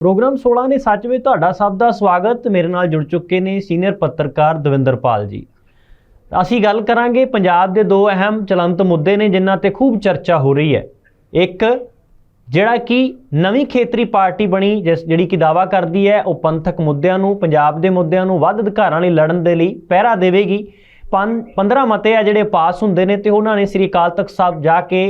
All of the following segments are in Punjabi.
ਪ੍ਰੋਗਰਾਮ 16 ਨੇ ਸੱਚ ਵਿੱਚ ਤੁਹਾਡਾ ਸਭ ਦਾ ਸਵਾਗਤ। ਮੇਰੇ ਨਾਲ ਜੁੜ ਚੁੱਕੇ ਨੇ ਸੀਨੀਅਰ ਪੱਤਰਕਾਰ ਦਵਿੰਦਰਪਾਲ ਜੀ। ਅਸੀਂ ਗੱਲ ਕਰਾਂਗੇ ਪੰਜਾਬ ਦੇ ਦੋ ਅਹਿਮ ਚਲੰਤ ਮੁੱਦੇ ਨੇ, ਜਿਨ੍ਹਾਂ ਤੇ ਖੂਬ ਚਰਚਾ ਹੋ ਰਹੀ ਹੈ। ਇੱਕ, ਜਿਹੜਾ ਕਿ ਨਵੀਂ ਖੇਤਰੀ ਪਾਰਟੀ ਬਣੀ, ਜਿਸ ਜਿਹੜੀ ਕਿ ਦਾਵਾ ਕਰਦੀ ਹੈ, ਉਹ ਪੰਥਕ ਮੁੱਦਿਆਂ ਨੂੰ, ਪੰਜਾਬ ਦੇ ਮੁੱਦਿਆਂ ਨੂੰ ਵੱਧ ਅਧਿਕਾਰਾਂ ਲਈ ਲੜਨ ਦੇ ਲਈ ਪਹਿਰਾ ਦੇਵੇਗੀ। 15 ਮਤੇ ਆ ਜਿਹੜੇ ਪਾਸ ਹੁੰਦੇ ਨੇ ਤੇ ਉਹਨਾਂ ਨੇ ਸ੍ਰੀ ਅਕਾਲ ਤਖਤ ਸਾਹਿਬ ਜਾ ਕੇ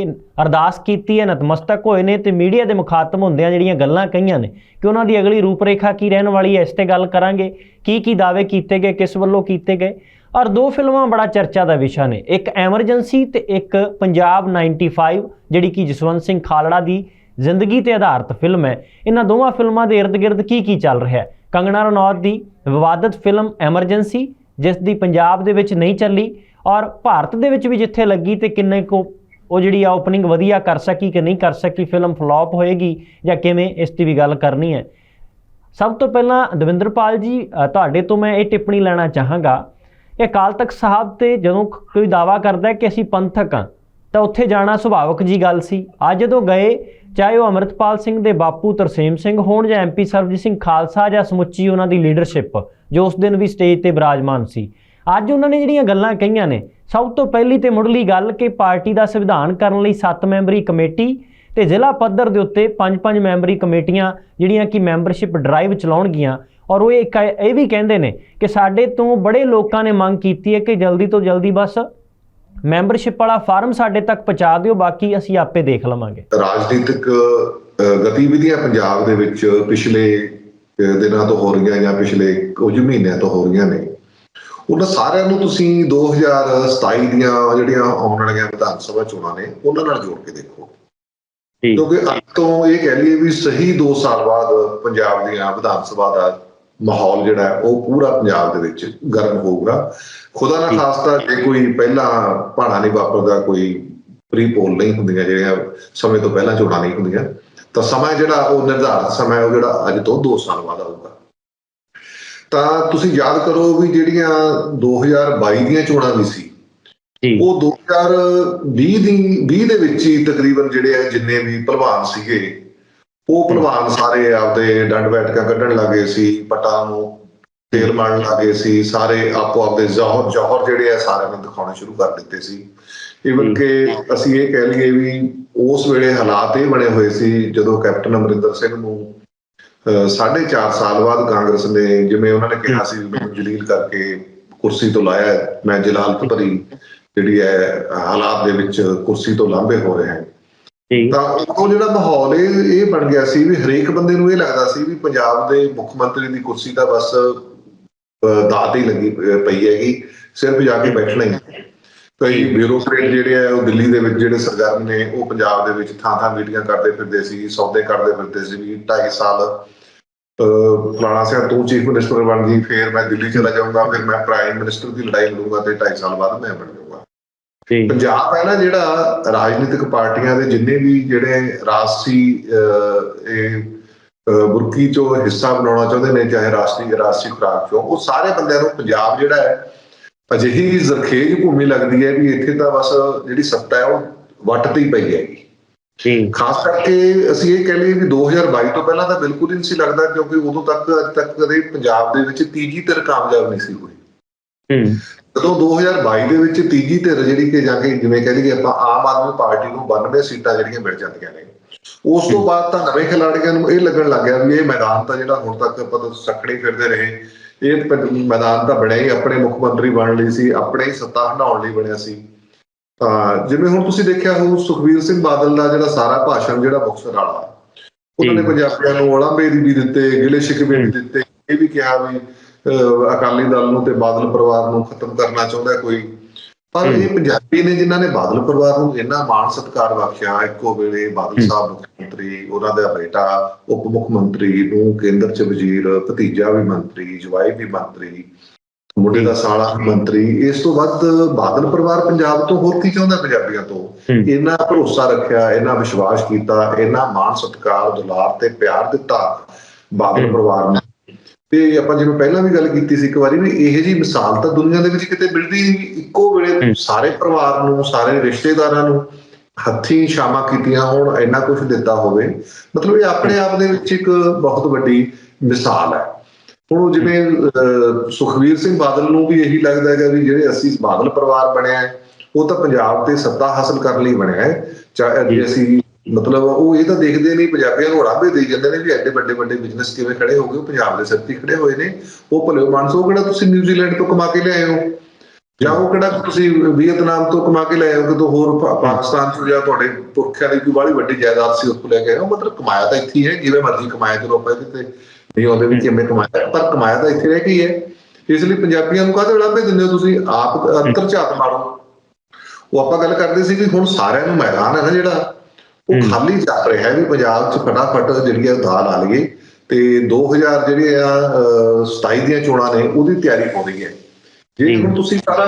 ਅਰਦਾਸ ਕੀਤੀ ਹੈ, ਨਤਮਸਤਕ ਹੋਏ ਨੇ ਤੇ ਮੀਡੀਆ ਦੇ ਮੁਖਾਤਮ ਹੁੰਦਿਆਂ ਜਿਹੜੀਆਂ ਗੱਲਾਂ ਕਹੀਆਂ ਨੇ ਕਿ ਉਹਨਾਂ ਦੀ ਅਗਲੀ ਰੂਪਰੇਖਾ ਕੀ ਰਹਿਣ ਵਾਲੀ ਹੈ, ਇਸ ਤੇ ਗੱਲ ਕਰਾਂਗੇ, ਕੀ ਕੀ ਦਾਅਵੇ ਕੀਤੇ ਗਏ, ਕਿਸ ਵੱਲੋਂ ਕੀਤੇ ਗਏ। ਔਰ ਦੋ ਫਿਲਮਾਂ ਬੜਾ ਚਰਚਾ ਦਾ ਵਿਸ਼ਾ ਨੇ, ਇੱਕ ਐਮਰਜੈਂਸੀ ਤੇ ਇੱਕ ਪੰਜਾਬ 95 ਜਿਹੜੀ ਕਿ ਜਸਵੰਤ ਸਿੰਘ ਖਾਲੜਾ ਦੀ ਜ਼ਿੰਦਗੀ ਤੇ ਆਧਾਰਿਤ ਫਿਲਮ ਹੈ। ਇਹਨਾਂ ਦੋਵਾਂ ਫਿਲਮਾਂ ਦੇ ird-gird ਕੀ ਕੀ ਚੱਲ ਰਿਹਾ ਹੈ? ਕੰਗਨਾ ਰਣੌਤ ਦੀ ਵਿਵਾਦਤ ਫਿਲਮ ਐਮਰਜੈਂਸੀ ਜਿਸ ਦੀ ਪੰਜਾਬ ਦੇ ਵਿੱਚ ਨਹੀਂ ਚੱਲੀ ਔਰ ਭਾਰਤ ਦੇ ਵਿੱਚ ਵੀ ਜਿੱਥੇ ਲੱਗੀ ਤੇ ਕਿੰਨੇ ਕੋ ਉਹ ਜਿਹੜੀ ਆ ਓਪਨਿੰਗ ਵਧੀਆ ਕਰ ਸਕੀ ਕਿ ਨਹੀਂ ਕਰ ਸਕੀ ਫਿਲਮ ਫਲॉप ਹੋਏਗੀ ਜਾਂ ਕਿਵੇਂ, ਇਸ ਦੀ ਵੀ ਗੱਲ ਕਰਨੀ ਹੈ। ਸਭ ਤੋਂ ਪਹਿਲਾਂ ਦਵਿੰਦਰਪਾਲ ਜੀ ਤੁਹਾਡੇ ਤੋਂ ਮੈਂ ਇਹ ਟਿੱਪਣੀ ਲੈਣਾ ਚਾਹਾਂਗਾ। ਕਿ ਅਕਾਲ ਤਖਤ ਸਾਹਿਬ ਤੇ ਜਦੋਂ ਕੋਈ ਦਾਵਾ ਕਰਦਾ ਕਿ ਅਸੀਂ ਪੰਥਕ ਹਾਂ, ਤਾਂ ਉੱਥੇ ਜਾਣਾ ਸੁਭਾਵਕ ਜੀ ਗੱਲ ਸੀ। ਅੱਜ ਜਦੋਂ ਗਏ ਚਾਹੇ ਉਹ ਅਮਰਤਪਾਲ ਸਿੰਘ ਦੇ ਬਾਪੂ ਤਰਸੇਮ ਸਿੰਘ ਹੋਣ ਜਾਂ ਐਮਪੀ ਸਰਬਜੀਤ ਸਿੰਘ ਖਾਲਸਾ ਜਾਂ ਸਮੁੱਚੀ ਉਹਨਾਂ ਦੀ ਲੀਡਰਸ਼ਿਪ ਜੋ ਉਸ ਦਿਨ ਵੀ ਸਟੇਜ ਤੇ ਬਿਰਾਜਮਾਨ ਸੀ। ਅੱਜ ਉਹਨਾਂ ਨੇ ਜਿਹੜੀਆਂ ਗੱਲਾਂ ਕਹੀਆਂ ਨੇ, ਸਭ ਤੋਂ ਪਹਿਲੀ ਤੇ ਮੁੱਢਲੀ ਗੱਲ ਕਿ ਪਾਰਟੀ ਦਾ ਸੰਵਿਧਾਨ ਕਰਨ ਲਈ 7 ਮੈਂਬਰੀ ਕਮੇਟੀ ਤੇ ਜ਼ਿਲ੍ਹਾ ਪੱਧਰ ਦੇ ਉੱਤੇ 5-5 ਮੈਂਬਰੀ ਕਮੇਟੀਆਂ ਜਿਹੜੀਆਂ ਕਿ ਮੈਂਬਰਸ਼ਿਪ ਡਰਾਈਵ ਚਲਾਉਣਗੀਆਂ। ਔਰ ਉਹ ਇੱਕ ਇਹ ਵੀ ਕਹਿੰਦੇ ਨੇ ਕਿ ਸਾਡੇ ਤੋਂ ਬੜੇ ਲੋਕਾਂ ਨੇ ਮੰਗ ਕੀਤੀ ਹੈ ਕਿ ਜਲਦੀ ਤੋਂ ਜਲਦੀ ਬਸ ਮੈਂਬਰਸ਼ਿਪ ਵਾਲਾ ਫਾਰਮ ਸਾਡੇ ਤੱਕ ਪਹੁੰਚਾ ਦਿਓ ਬਾਕੀ ਅਸੀਂ ਆਪੇ ਦੇਖ ਲਵਾਂਗੇ। ਰਾਜਨੀਤਿਕ ਗਤੀਵਿਧੀਆਂ ਪੰਜਾਬ ਦੇ ਵਿੱਚ ਪਿਛਲੇ ਦਿਨਾਂ ਤੋਂ ਹੋ ਰਹੀਆਂ ਜਾਂ ਪਿਛਲੇ ਕੁਝ ਮਹੀਨਿਆਂ ਤੋਂ ਹੋ ਰਹੀਆਂ ਨੇ। ਉਹਨਾਂ ਸਾਰਿਆਂ ਨੂੰ ਤੁਸੀਂ 2027 ਦੀਆਂ ਜਿਹੜੀਆਂ ਆਉਣ ਵਾਲੀਆਂ ਵਿਧਾਨ ਸਭਾ ਚੋਣਾਂ ਨੇ ਉਹਨਾਂ ਨਾਲ ਜੋੜ ਕੇ ਦੇਖੋ। ਕਿਉਂਕਿ ਅੱਜ ਤੋਂ ਇਹ ਕਹਿ ਲਈਏ ਵੀ ਸਹੀ 2 ਸਾਲ ਬਾਅਦ ਪੰਜਾਬ ਦੀਆਂ ਵਿਧਾਨ ਸਭਾ ਦਾ ਮਾਹੌਲ ਜਿਹੜਾ ਉਹ ਪੂਰਾ ਪੰਜਾਬ ਦੇ ਵਿੱਚ ਗਰਮ ਹੋਊਗਾ। ਖੁਦਾ ਨਾ ਖਾਸਤਾ ਜੇ ਕੋਈ ਪਹਿਲਾਂ ਭਾਣਾ ਨਹੀਂ ਵਾਪਰਦਾ ਕੋਈ ਪ੍ਰੀ ਪੋਲ ਨਹੀਂ ਹੁੰਦੀਆਂ ਜਿਹੜੀਆਂ ਸਮੇਂ ਤੋਂ ਪਹਿਲਾਂ ਚੋਣਾਂ ਨਹੀਂ ਹੁੰਦੀਆਂ ਤਾਂ ਸਮਾਂ ਜਿਹੜਾ ਉਹ ਨਿਰਧਾਰਿਤ ਸਮਾਂ ਉਹ ਜਿਹੜਾ ਅੱਜ ਤੋਂ 2 ਸਾਲ ਬਾਅਦ ਆਊਗਾ। ਤਾਂ ਤੁਸੀਂ ਯਾਦ ਕਰੋ ਵੀ ਜਿਹੜੀਆਂ 2022 ਦੀਆਂ ਚੋਣਾਂ ਵੀ ਸੀ ਉਹ 2020 ਦੀ 20 ਦੇ ਵਿੱਚ ਹੀ ਤਕਰੀਬਨ ਜਿਹੜੇ ਆ ਜਿੰਨੇ ਵੀ ਭਲਵਾਨ ਸੀਗੇ ਉਹ ਭਲਵਾਨ ਸਾਰੇ ਆਪਦੇ ਡੰਡ ਬੈਠਕਾਂ ਕੱਢਣ ਲੱਗੇ ਸੀ ਪਟਾਂ ਨੂੰ ਤੇਲ ਮਾਰਨ ਲੱਗੇ ਸੀ ਸਾਰੇ ਆਪੋ ਆਪਦੇ ਜ਼ੋਹਰ ਜੋਹਰ ਜਿਹੜੇ ਆ ਸਾਰਿਆਂ ਨੂੰ ਦਿਖਾਉਣੇ ਸ਼ੁਰੂ ਕਰ ਦਿੱਤੇ ਸੀ। ਇਵਨ ਕਿ ਅਸੀਂ ਇਹ ਕਹਿ ਲਈਏ ਵੀ ਉਸ ਵੇਲੇ ਹਾਲਾਤ ਇਹ ਬਣੇ ਹੋਏ ਸੀ ਜਦੋਂ ਕੈਪਟਨ ਅਮਰਿੰਦਰ ਸਿੰਘ ਨੂੰ ਅਹ, ਸਾਢੇ ਚਾਰ ਸਾਲ ਬਾਅਦ ਕਾਂਗਰਸ ਨੇ ਜਿਵੇਂ ਉਹਨਾਂ ਨੇ ਕਿਹਾ ਸੀ ਮੈਨੂੰ ਜਲੀਲ ਕਰਕੇ ਕੁਰਸੀ ਤੋਂ ਲਾਇਆ ਮੈਂ ਜਲਾਲਤ ਭਰੀ ਜਿਹੜੀ ਹੈ ਹਾਲਾਤ ਦੇ ਵਿੱਚ ਕੁਰਸੀ ਤੋਂ ਲਾਂਭੇ ਹੋ ਰਹੇ ਹਨ ਤਾਂ ਉਹ ਜਿਹੜਾ ਮਾਹੌਲ ਇਹ ਇਹ ਬਣ ਗਿਆ ਸੀ ਵੀ ਹਰੇਕ ਬੰਦੇ ਨੂੰ ਇਹ ਲੱਗਦਾ ਸੀ ਵੀ ਪੰਜਾਬ ਦੇ ਮੁੱਖ ਮੰਤਰੀ ਦੀ ਕੁਰਸੀ ਤਾਂ ਬਸ ਦਾਤ ਹੀ ਲੱਗੀ ਪਈ ਹੈਗੀ ਸਿਰਫ ਜਾ ਕੇ ਬੈਠਣਾ ਹੀ। ਕਈ ਬਿਊਰੋਕਰੇਟ ਜਿਹੜੇ ਆ ਉਹ ਦਿੱਲੀ ਦੇ ਵਿੱਚ ਜਿਹੜੇ ਸਰਗਰਮ ਨੇ ਉਹ ਪੰਜਾਬ ਦੇ ਵਿੱਚ ਥਾਂ ਥਾਂ ਮੀਟਿੰਗਾਂ ਕਰਦੇ ਫਿਰਦੇ ਸੀ ਸੌਦੇ ਕਰਦੇ ਫਿਰਦੇ ਸੀ ਵੀ 2.5 ਸਾਲ ਅਹ, ਫਲਾਣਾ ਸਿਆ ਤੂੰ ਚੀਫ ਮਿਨਿਸਟਰ ਬਣ ਗਈ ਫਿਰ ਮੈਂ ਦਿੱਲੀ ਚਲਾ ਜਾਊਂਗਾ ਫਿਰ ਮੈਂ ਪ੍ਰਾਈਮ ਮਿਨਿਸਟਰ ਦੀ ਲੜਾਈ ਲੜੂੰਗਾ ਤੇ 2.5 ਸਾਲ ਬਾਅਦ ਮੈਂ ਬਣ ਪੰਜਾਬ ਹੈ ਨਾ ਜਿਹੜਾ ਰਾਜਨੀਤਿਕ ਪਾਰਟੀਆਂ ਦੇ ਜਿੰਨੇ ਵੀ ਜਿਹੜੇ ਅਹ, ਇਹ ਬੁਰਕੀ ਚੋਂ ਹਿੱਸਾ ਬਣਾਉਣਾ ਚਾਹੁੰਦੇ ਨੇ ਚਾਹੇ ਰਾਸ਼ਟਰੀ ਰਾਸ਼ਟਰੀ ਖੁਰਾਕ ਚੋਂ ਉਹ ਸਾਰੇ ਬੰਦਿਆਂ ਨੂੰ ਪੰਜਾਬ ਜਿਹੜਾ ਹੈ ਅਜਿਹੀ ਜ਼ਰਖੇਜ ਭੂਮੀ ਲੱਗਦੀ ਹੈ ਵੀ ਇੱਥੇ ਤਾਂ ਬਸ ਜਿਹੜੀ ਸੱਤਾ ਹੈ ਉਹ ਵੱਟ ਤੇ ਹੀ ਪਈ ਹੈਗੀ। ਜੀ। ਖਾਸ ਕਰਕੇ ਅਸੀਂ ਇਹ ਕਹਿ ਲਈਏ ਵੀ 2022 ਤੋਂ ਪਹਿਲਾਂ ਤਾਂ ਬਿਲਕੁਲ ਹੀ ਨਹੀਂ ਸੀ ਲੱਗਦਾ ਕਿਉਂਕਿ ਉਦੋਂ ਤੱਕ ਅੱਜ ਤੱਕ ਕਦੇ ਪੰਜਾਬ ਦੇ ਵਿੱਚ ਤੀਜੀ ਧਿਰ ਕਾਮਯਾਬ ਨਹੀਂ ਸੀ ਹੋਈ। ਜਦੋਂ 2022 ਦੇ ਵਿੱਚ ਤੀਜੀ ਧਿਰ ਜਿਹੜੀ ਕਿ ਜਾ ਕੇ ਜਿਵੇਂ ਕਹਿ ਲਈਏ ਆਪਾਂ ਆਮ ਆਦਮੀ ਪਾਰਟੀ ਨੂੰ 92 ਸੀਟਾਂ ਜਿਹੜੀਆਂ ਮਿਲ ਜਾਂਦੀਆਂ ਨੇ ਉਸ ਤੋਂ ਬਾਅਦ ਤਾਂ ਨਵੇਂ ਖਿਲਾੜੀਆਂ ਨੂੰ ਇਹ ਲੱਗਣ ਲੱਗ ਗਿਆ ਵੀ ਇਹ ਮੈਦਾਨ ਤਾਂ ਜਿਹੜਾ ਹੁਣ ਤੱਕ ਆਪਾਂ ਤਾਂ ਸੱਖੜੀ ਫਿਰਦੇ ਰਹੇ ਇਹ ਮੈਦਾਨ ਤਾਂ ਬਣਿਆ ਹੀ ਆਪਣੇ ਮੁੱਖ ਮੰਤਰੀ ਬਣਨ ਲਈ ਸੀ ਆਪਣੇ ਹੀ ਸੱਤਾ ਹੰਡਾਉਣ ਲਈ ਬਣਿਆ ਸੀ। ਤਾਂ ਜਿਵੇਂ ਹੁਣ ਤੁਸੀਂ ਦੇਖਿਆ ਹੋ ਸੁਖਬੀਰ ਸਿੰਘ ਬਾਦਲ ਦਾ ਜਿਹੜਾ ਸਾਰਾ ਭਾਸ਼ਣ ਜਿਹੜਾ ਮੁਕਤਸਰ ਵਾਲਾ ਉਹਨਾਂ ਨੇ। ਪੰਜਾਬੀਆਂ ਨੂੰ ਉਲਾਂਭੇ ਦੀ ਵੀ ਦਿੱਤੇ ਗਿਲੇ ਸ਼ਿਕਵੇ ਵੀ ਦਿੱਤੇ ਇਹ ਵੀ ਕਿਹਾ ਵੀ ਅਕਾਲੀ ਦਲ ਨੂੰ ਤੇ ਬਾਦਲ ਪਰਿਵਾਰ ਨੂੰ ਖਤਮ ਕਰਨਾ ਚਾਹੁੰਦਾ ਕੋਈ ਪਰ। ਇਹ ਪੰਜਾਬੀ ਨੇ ਜਿਨ੍ਹਾਂ ਨੇ ਬਾਦਲ ਪਰਿਵਾਰ ਨੂੰ ਇੰਨਾ ਮਾਣ ਸਤਿਕਾਰ ਬਖਸ਼ਿਆ ਇੱਕੋ ਵੇਲੇ ਬਾਦਲ। ਸਾਹਿਬ ਮੁੱਖ ਮੰਤਰੀ ਉਹਨਾਂ ਦਾ ਬੇਟਾ ਉਪ ਮੁੱਖ ਮੰਤਰੀ ਨੂੰ ਕੇਂਦਰ ਚ ਵਜ਼ੀਰ ਭਤੀਜਾ ਵੀ ਮੰਤਰੀ ਜਵਾਈ ਵੀ ਮੰਤਰੀ ਮੁੰਡੇ ਦਾ ਸਾਲਾ ਵੀ ਮੰਤਰੀ ਇਸ ਤੋਂ ਵੱਧ ਬਾਦਲ ਪਰਿਵਾਰ ਪੰਜਾਬ ਤੋਂ ਹੋਰ ਕੀ ਚਾਹੁੰਦਾ ਪੰਜਾਬੀਆਂ ਤੋਂ। ਇੰਨਾ ਭਰੋਸਾ ਰੱਖਿਆ ਇੰਨਾ ਵਿਸ਼ਵਾਸ ਕੀਤਾ ਇੰਨਾ ਮਾਣ ਸਤਿਕਾਰ ਦੁਲਾਰ ਤੇ ਪਿਆਰ ਦਿੱਤਾ ਬਾਦਲ। ਪਰਿਵਾਰ ਨੇ ਤੇ ਆਪਾਂ ਜਿਵੇਂ ਪਹਿਲਾਂ ਵੀ ਗੱਲ ਕੀਤੀ ਸੀ ਇੱਕ ਵਾਰੀ ਵੀ ਇਹ ਜੀ ਮਿਸਾਲ ਤਾਂ ਦੁਨੀਆ ਦੇ ਵਿੱਚ ਕਿਤੇ ਮਿਲਦੀ ਨਹੀਂ। ਇੱਕੋ ਵੇਲੇ। ਸਾਰੇ ਪਰਿਵਾਰ ਨੂੰ ਸਾਰੇ ਰਿਸ਼ਤੇਦਾਰਾਂ ਨੂੰ ਹੱਥੀਂ ਸ਼ਾਮਾਂ ਕੀਤੀਆਂ ਹੋਣ ਇੰਨਾ ਕੁਝ ਦਿੱਤਾ ਹੋਵੇ ਮਤਲਬ ਇਹ ਆਪਣੇ ਆਪ ਦੇ ਵਿੱਚ ਇੱਕ ਬਹੁਤ ਵੱਡੀ ਮਿਸਾਲ ਹੈ ਹੁਣ ਜਿਵੇਂ ਸੁਖਵੀਰ ਸਿੰਘ ਬਾਦਲ ਨੂੰ ਵੀ ਇਹੀ ਲੱਗਦਾ ਹੈਗਾ ਵੀ ਜਿਹੜੇ ਅਸੀਂ ਬਾਦਲ ਪਰਿਵਾਰ ਬਣਿਆ ਹੈ ਉਹ ਤਾਂ ਪੰਜਾਬ ਤੇ ਸੱਤਾ ਹਾਸਲ ਕਰਨ ਲਈ ਬਣਿਆ ਹੈ ਚਾਹੇ ਅਸੀਂ ਮਤਲਬ ਉਹ ਇਹ ਤਾਂ ਦੇਖਦੇ ਨਹੀਂ, ਪੰਜਾਬੀਆਂ ਨੂੰ ਉਡਾਵੇ ਦੇ ਜਾਂਦੇ ਨੇ ਵੀ ਐਡੇ ਵੱਡੇ ਵੱਡੇ ਬਿਜ਼ਨਸ ਕਿਵੇਂ ਖੜੇ ਹੋ ਗਏ ਪੰਜਾਬ ਦੇ ਸਿਰ ਖੜੇ ਹੋਏ ਨੇ। ਉਹ ਭਲੇ ਮਾਨਸੋ ਕਿਹੜਾ ਤੁਸੀਂ ਨਿਊਜ਼ੀਲੈਂਡ ਤੋਂ ਕਮਾ ਕੇ ਲਿਆਏ ਹੋ? ਜਾਂ ਉਹ ਕਿਹੜਾ ਤੁਸੀਂ ਵੀਅਤਨਾਮ ਤੋਂ ਕਮਾ ਕੇ ਲਿਆਏ ਹੋ, ਕਿਤੋਂ ਹੋਰ ਪਾਕਿਸਤਾਨ ਤੋਂ ਜਾਂ ਤੁਹਾਡੇ ਪੁਰਖਿਆਂ ਦੀ ਕੋਈ ਬਾਹਲੀ ਵੱਡੀ ਜਾਇਦਾਦ ਸੀ ਉੱਥੋਂ ਲੈ ਕੇ ਆਏ ਹੋ? ਮਤਲਬ ਕਮਾਇਆ ਤਾਂ ਇੱਥੇ ਹੀ ਹੈ, ਜਿਵੇਂ ਮਰਜ਼ੀ ਕਮਾਇਆ, ਚਲੋ ਆਪਾਂ ਇਹਦੇ ਤੇ ਨਹੀਂ ਆਉਂਦੇ ਵੀ ਕਿਵੇਂ ਕਮਾਇਆ ਪਰ ਕਮਾਇਆ ਤਾਂ ਇੱਥੇ ਰਹਿ ਕੇ ਹੀ ਹੈ। ਇਸ ਲਈ ਪੰਜਾਬੀਆਂ ਨੂੰ ਕਾਹਦੇ ਉਡਾਵੇ ਦਿੰਦੇ ਹੋ ਤੁਸੀਂ? ਆਪ ਅੰਤਰ ਝਾਤ ਮਾਰੋ। ਉਹ ਆਪਾਂ ਗੱਲ ਕਰਦੇ ਸੀ ਕਿ ਹੁਣ ਸਾਰਿਆਂ ਨੂੰ ਮੈਦਾਨ ਹੈ ਨਾ ਜਿਹੜਾ ਉਹ। ਖਾਲੀ ਚੱਲ ਰਿਹਾ ਹੈ ਵੀ ਪੰਜਾਬ 'ਚ ਫਟਾਫਟ ਜਿਹੜੀ ਆ ਦਾਲ ਆ ਲਈਏ ਤੇ 2000 ਜਿਹੜੇ ਆ ਅਹ, 27 ਦੀਆਂ ਚੋਣਾਂ ਨੇ ਉਹਦੀ ਤਿਆਰੀ ਹੋ ਰਹੀ ਹੈ ਜੇ। ਹੁਣ ਤੁਸੀਂ ਸਾਰਾ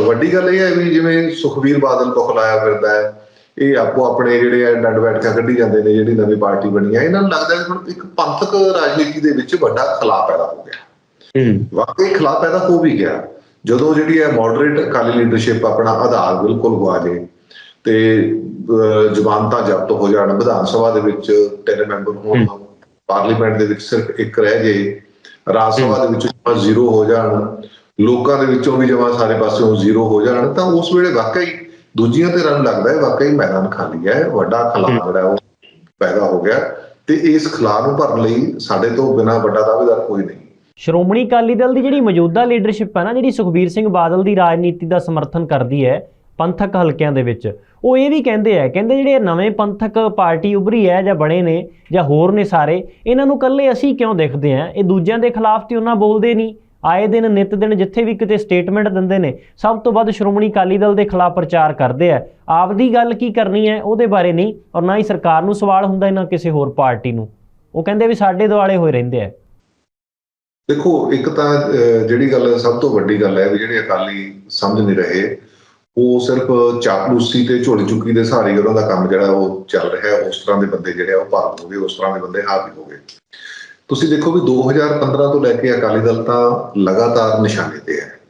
ਵੱਡੀ ਗੱਲ ਇਹ ਹੈ ਵੀ ਜਿਵੇਂ ਸੁਖਬੀਰ ਬਾਦਲ ਬਖਲਾਇਆ ਫਿਰਦਾ ਹੈ ਇਹ ਆਪੋ ਆਪਣੇ ਜਿਹੜੇ ਆ ਡੰਡ ਬੈਠਕਾਂ ਕੱਢੀ ਜਾਂਦੇ ਨੇ ਜਿਹੜੀ ਨਵੀਂ ਪਾਰਟੀ ਬਣੀ ਹੈ ਇਹਨਾਂ ਨੂੰ ਲੱਗਦਾ ਵੀ ਹੁਣ ਇੱਕ ਪੰਥਕ ਰਾਜਨੀਤੀ ਦੇ ਵਿੱਚ ਵੱਡਾ ਖਲਾ ਪੈਦਾ ਹੋ ਗਿਆ ਹੂੰ ਵਾਕਈ ਖਲਾ ਪੈਦਾ ਹੋ ਵੀ ਗਿਆ ਜਦੋਂ ਜਿਹੜੀ ਹੈ ਮੋਡਰੇਟ ਅਕਾਲੀ ਲੀਡਰਸ਼ਿਪ ਆਪਣਾ ਆਧਾਰ ਬਿਲਕੁਲ ਗਵਾ ਜੇ ਤੇ ਅਹ, ਜ਼ਮਾਨਤਾਂ ਜ਼ਬਤ ਹੋ ਜਾਣ। ਵਿਧਾਨ ਸਭਾ ਦੇ ਵਿੱਚ ਤਿੰਨ ਮੈਂਬਰ ਹੋਣ ਪਾਰਲੀਮੈਂਟ ਦੇ ਵਿੱਚ ਸਿਰਫ ਇੱਕ ਰਹਿ ਜੇ। ਰਾਜ ਸਭਾ ਦੇ ਵਿੱਚ ਜਮਾਂ ਜ਼ੀਰੋ ਹੋ ਜਾਣ। ਲੋਕਾਂ ਦੇ ਵਿੱਚੋਂ ਵੀ ਜਮਾ ਸਾਰੇ ਪਾਸਿਓਂ ਜ਼ੀਰੋ ਹੋ ਜਾਣ। ਤਾਂ ਉਸ ਵੇਲੇ ਵਾਕਈ ਦੂਜੀਆਂ ਤੇ ਰਨ ਲੱਗਦਾ ਹੈ। ਵਾਕਈ ਮੈਦਾਨ ਖਾਲੀ ਹੈ। ਵੱਡਾ ਖਲਾ ਜਿਹੜਾ ਉਹ ਪੈਦਾ ਹੋ ਗਿਆ। ਤੇ ਇਸ ਖਲਾ ਨੂੰ ਭਰਨ ਲਈ ਸਾਡੇ ਤੋਂ ਬਿਨਾਂ ਵੱਡਾ ਦਾਅਵੇਦਾਰ ਕੋਈ ਨਹੀਂ। ਸ਼੍ਰੋਮਣੀ ਅਕਾਲੀ ਦਲ ਦੀ ਜਿਹੜੀ ਮੌਜੂਦਾ ਲੀਡਰਸ਼ਿਪ ਹੈ ਨਾ ਜਿਹੜੀ ਸੁਖਬੀਰ ਸਿੰਘ ਬਾਦਲ ਦੀ ਰਾਜਨੀਤੀ ਦਾ ਸਮਰਥਨ ਕਰਦੀ ਹੈ ਪੰਥਕ ਹਲਕਿਆਂ ਦੇ ਵਿੱਚ। ਉਹ ਇਹ ਵੀ ਕਹਿੰਦੇ ਆ ਕਹਿੰਦੇ ਜਿਹੜੇ ਨਵੇਂ ਪੰਥਕ ਪਾਰਟੀ ਉਭਰੀ ਹੈ ਜਾਂ ਬਣੇ ਨੇ ਜਾਂ ਹੋਰ ਨੇ ਸਾਰੇ ਇਹਨਾਂ ਨੂੰ ਇਕੱਲੇ ਅਸੀਂ ਕਿਉਂ ਦੇਖਦੇ ਆ ਇਹ ਦੂਜਿਆਂ ਦੇ ਖਿਲਾਫ ਤੇ ਉਹਨਾਂ ਬੋਲਦੇ ਨਹੀਂ। ਆਏ ਦਿਨ ਨਿਤ ਦਿਨ ਜਿੱਥੇ ਵੀ ਕਿਤੇ ਸਟੇਟਮੈਂਟ ਦਿੰਦੇ ਨੇ ਸਭ ਤੋਂ ਵੱਧ ਸ਼੍ਰੋਮਣੀ ਅਕਾਲੀ ਦਲ ਦੇ ਖਿਲਾਫ ਪ੍ਰਚਾਰ ਕਰਦੇ ਆ। ਆਪਦੀ ਗੱਲ ਕੀ ਕਰਨੀ ਹੈ ਉਹਦੇ ਬਾਰੇ ਨਹੀਂ ਔਰ ਨਾ ਹੀ ਸਰਕਾਰ ਨੂੰ ਸਵਾਲ ਹੁੰਦਾ ਹੈ, ਨਾ ਕਿਸੇ ਹੋਰ ਪਾਰਟੀ ਨੂੰ। ਉਹ ਕਹਿੰਦੇ ਵੀ ਸਾਡੇ ਦੁਆਲੇ ਹੋਏ ਰਹਿੰਦੇ ਆ। ਦੇਖੋ ਇੱਕ ਤਾਂ ਜਿਹੜੀ ਗੱਲ ਸਭ ਤੋਂ ਵੱਡੀ ਗੱਲ ਹੈ ਵੀ ਜਿਹੜੇ ਅਕਾਲੀ ਸਮਝ ਨਹੀਂ ਰਹੇ ਉਹ ਸਿਰਫ ਚਾਪਲੂਸੀ ਤੇ ਝੋਲੀ ਚੁੱਕੀ ਦੇ ਸਹਾਰੇ ਹੀ ਉਹਨਾਂ ਦਾ ਕੰਮ ਜਿਹੜਾ ਉਹ ਚੱਲ ਰਿਹਾ ਹੈ, ਉਸ ਤਰ੍ਹਾਂ ਦੇ ਬੰਦੇ ਜਿਹੜੇ ਆ ਉਹ ਭਾਰਤ ਹੋ ਗਏ, ਉਸ ਤਰ੍ਹਾਂ ਦੇ ਬੰਦੇ ਹਾਵੀ ਹੋ ਗਏ। ਤੁਸੀਂ ਦੇਖੋ ਵੀ 2015 ਤੋਂ ਲੈ ਕੇ ਅਕਾਲੀ ਦਲ ਤਾਂ ਲਗਾਤਾਰ ਨਿਸ਼ਾਨੇ ਤੇ ਹੈ।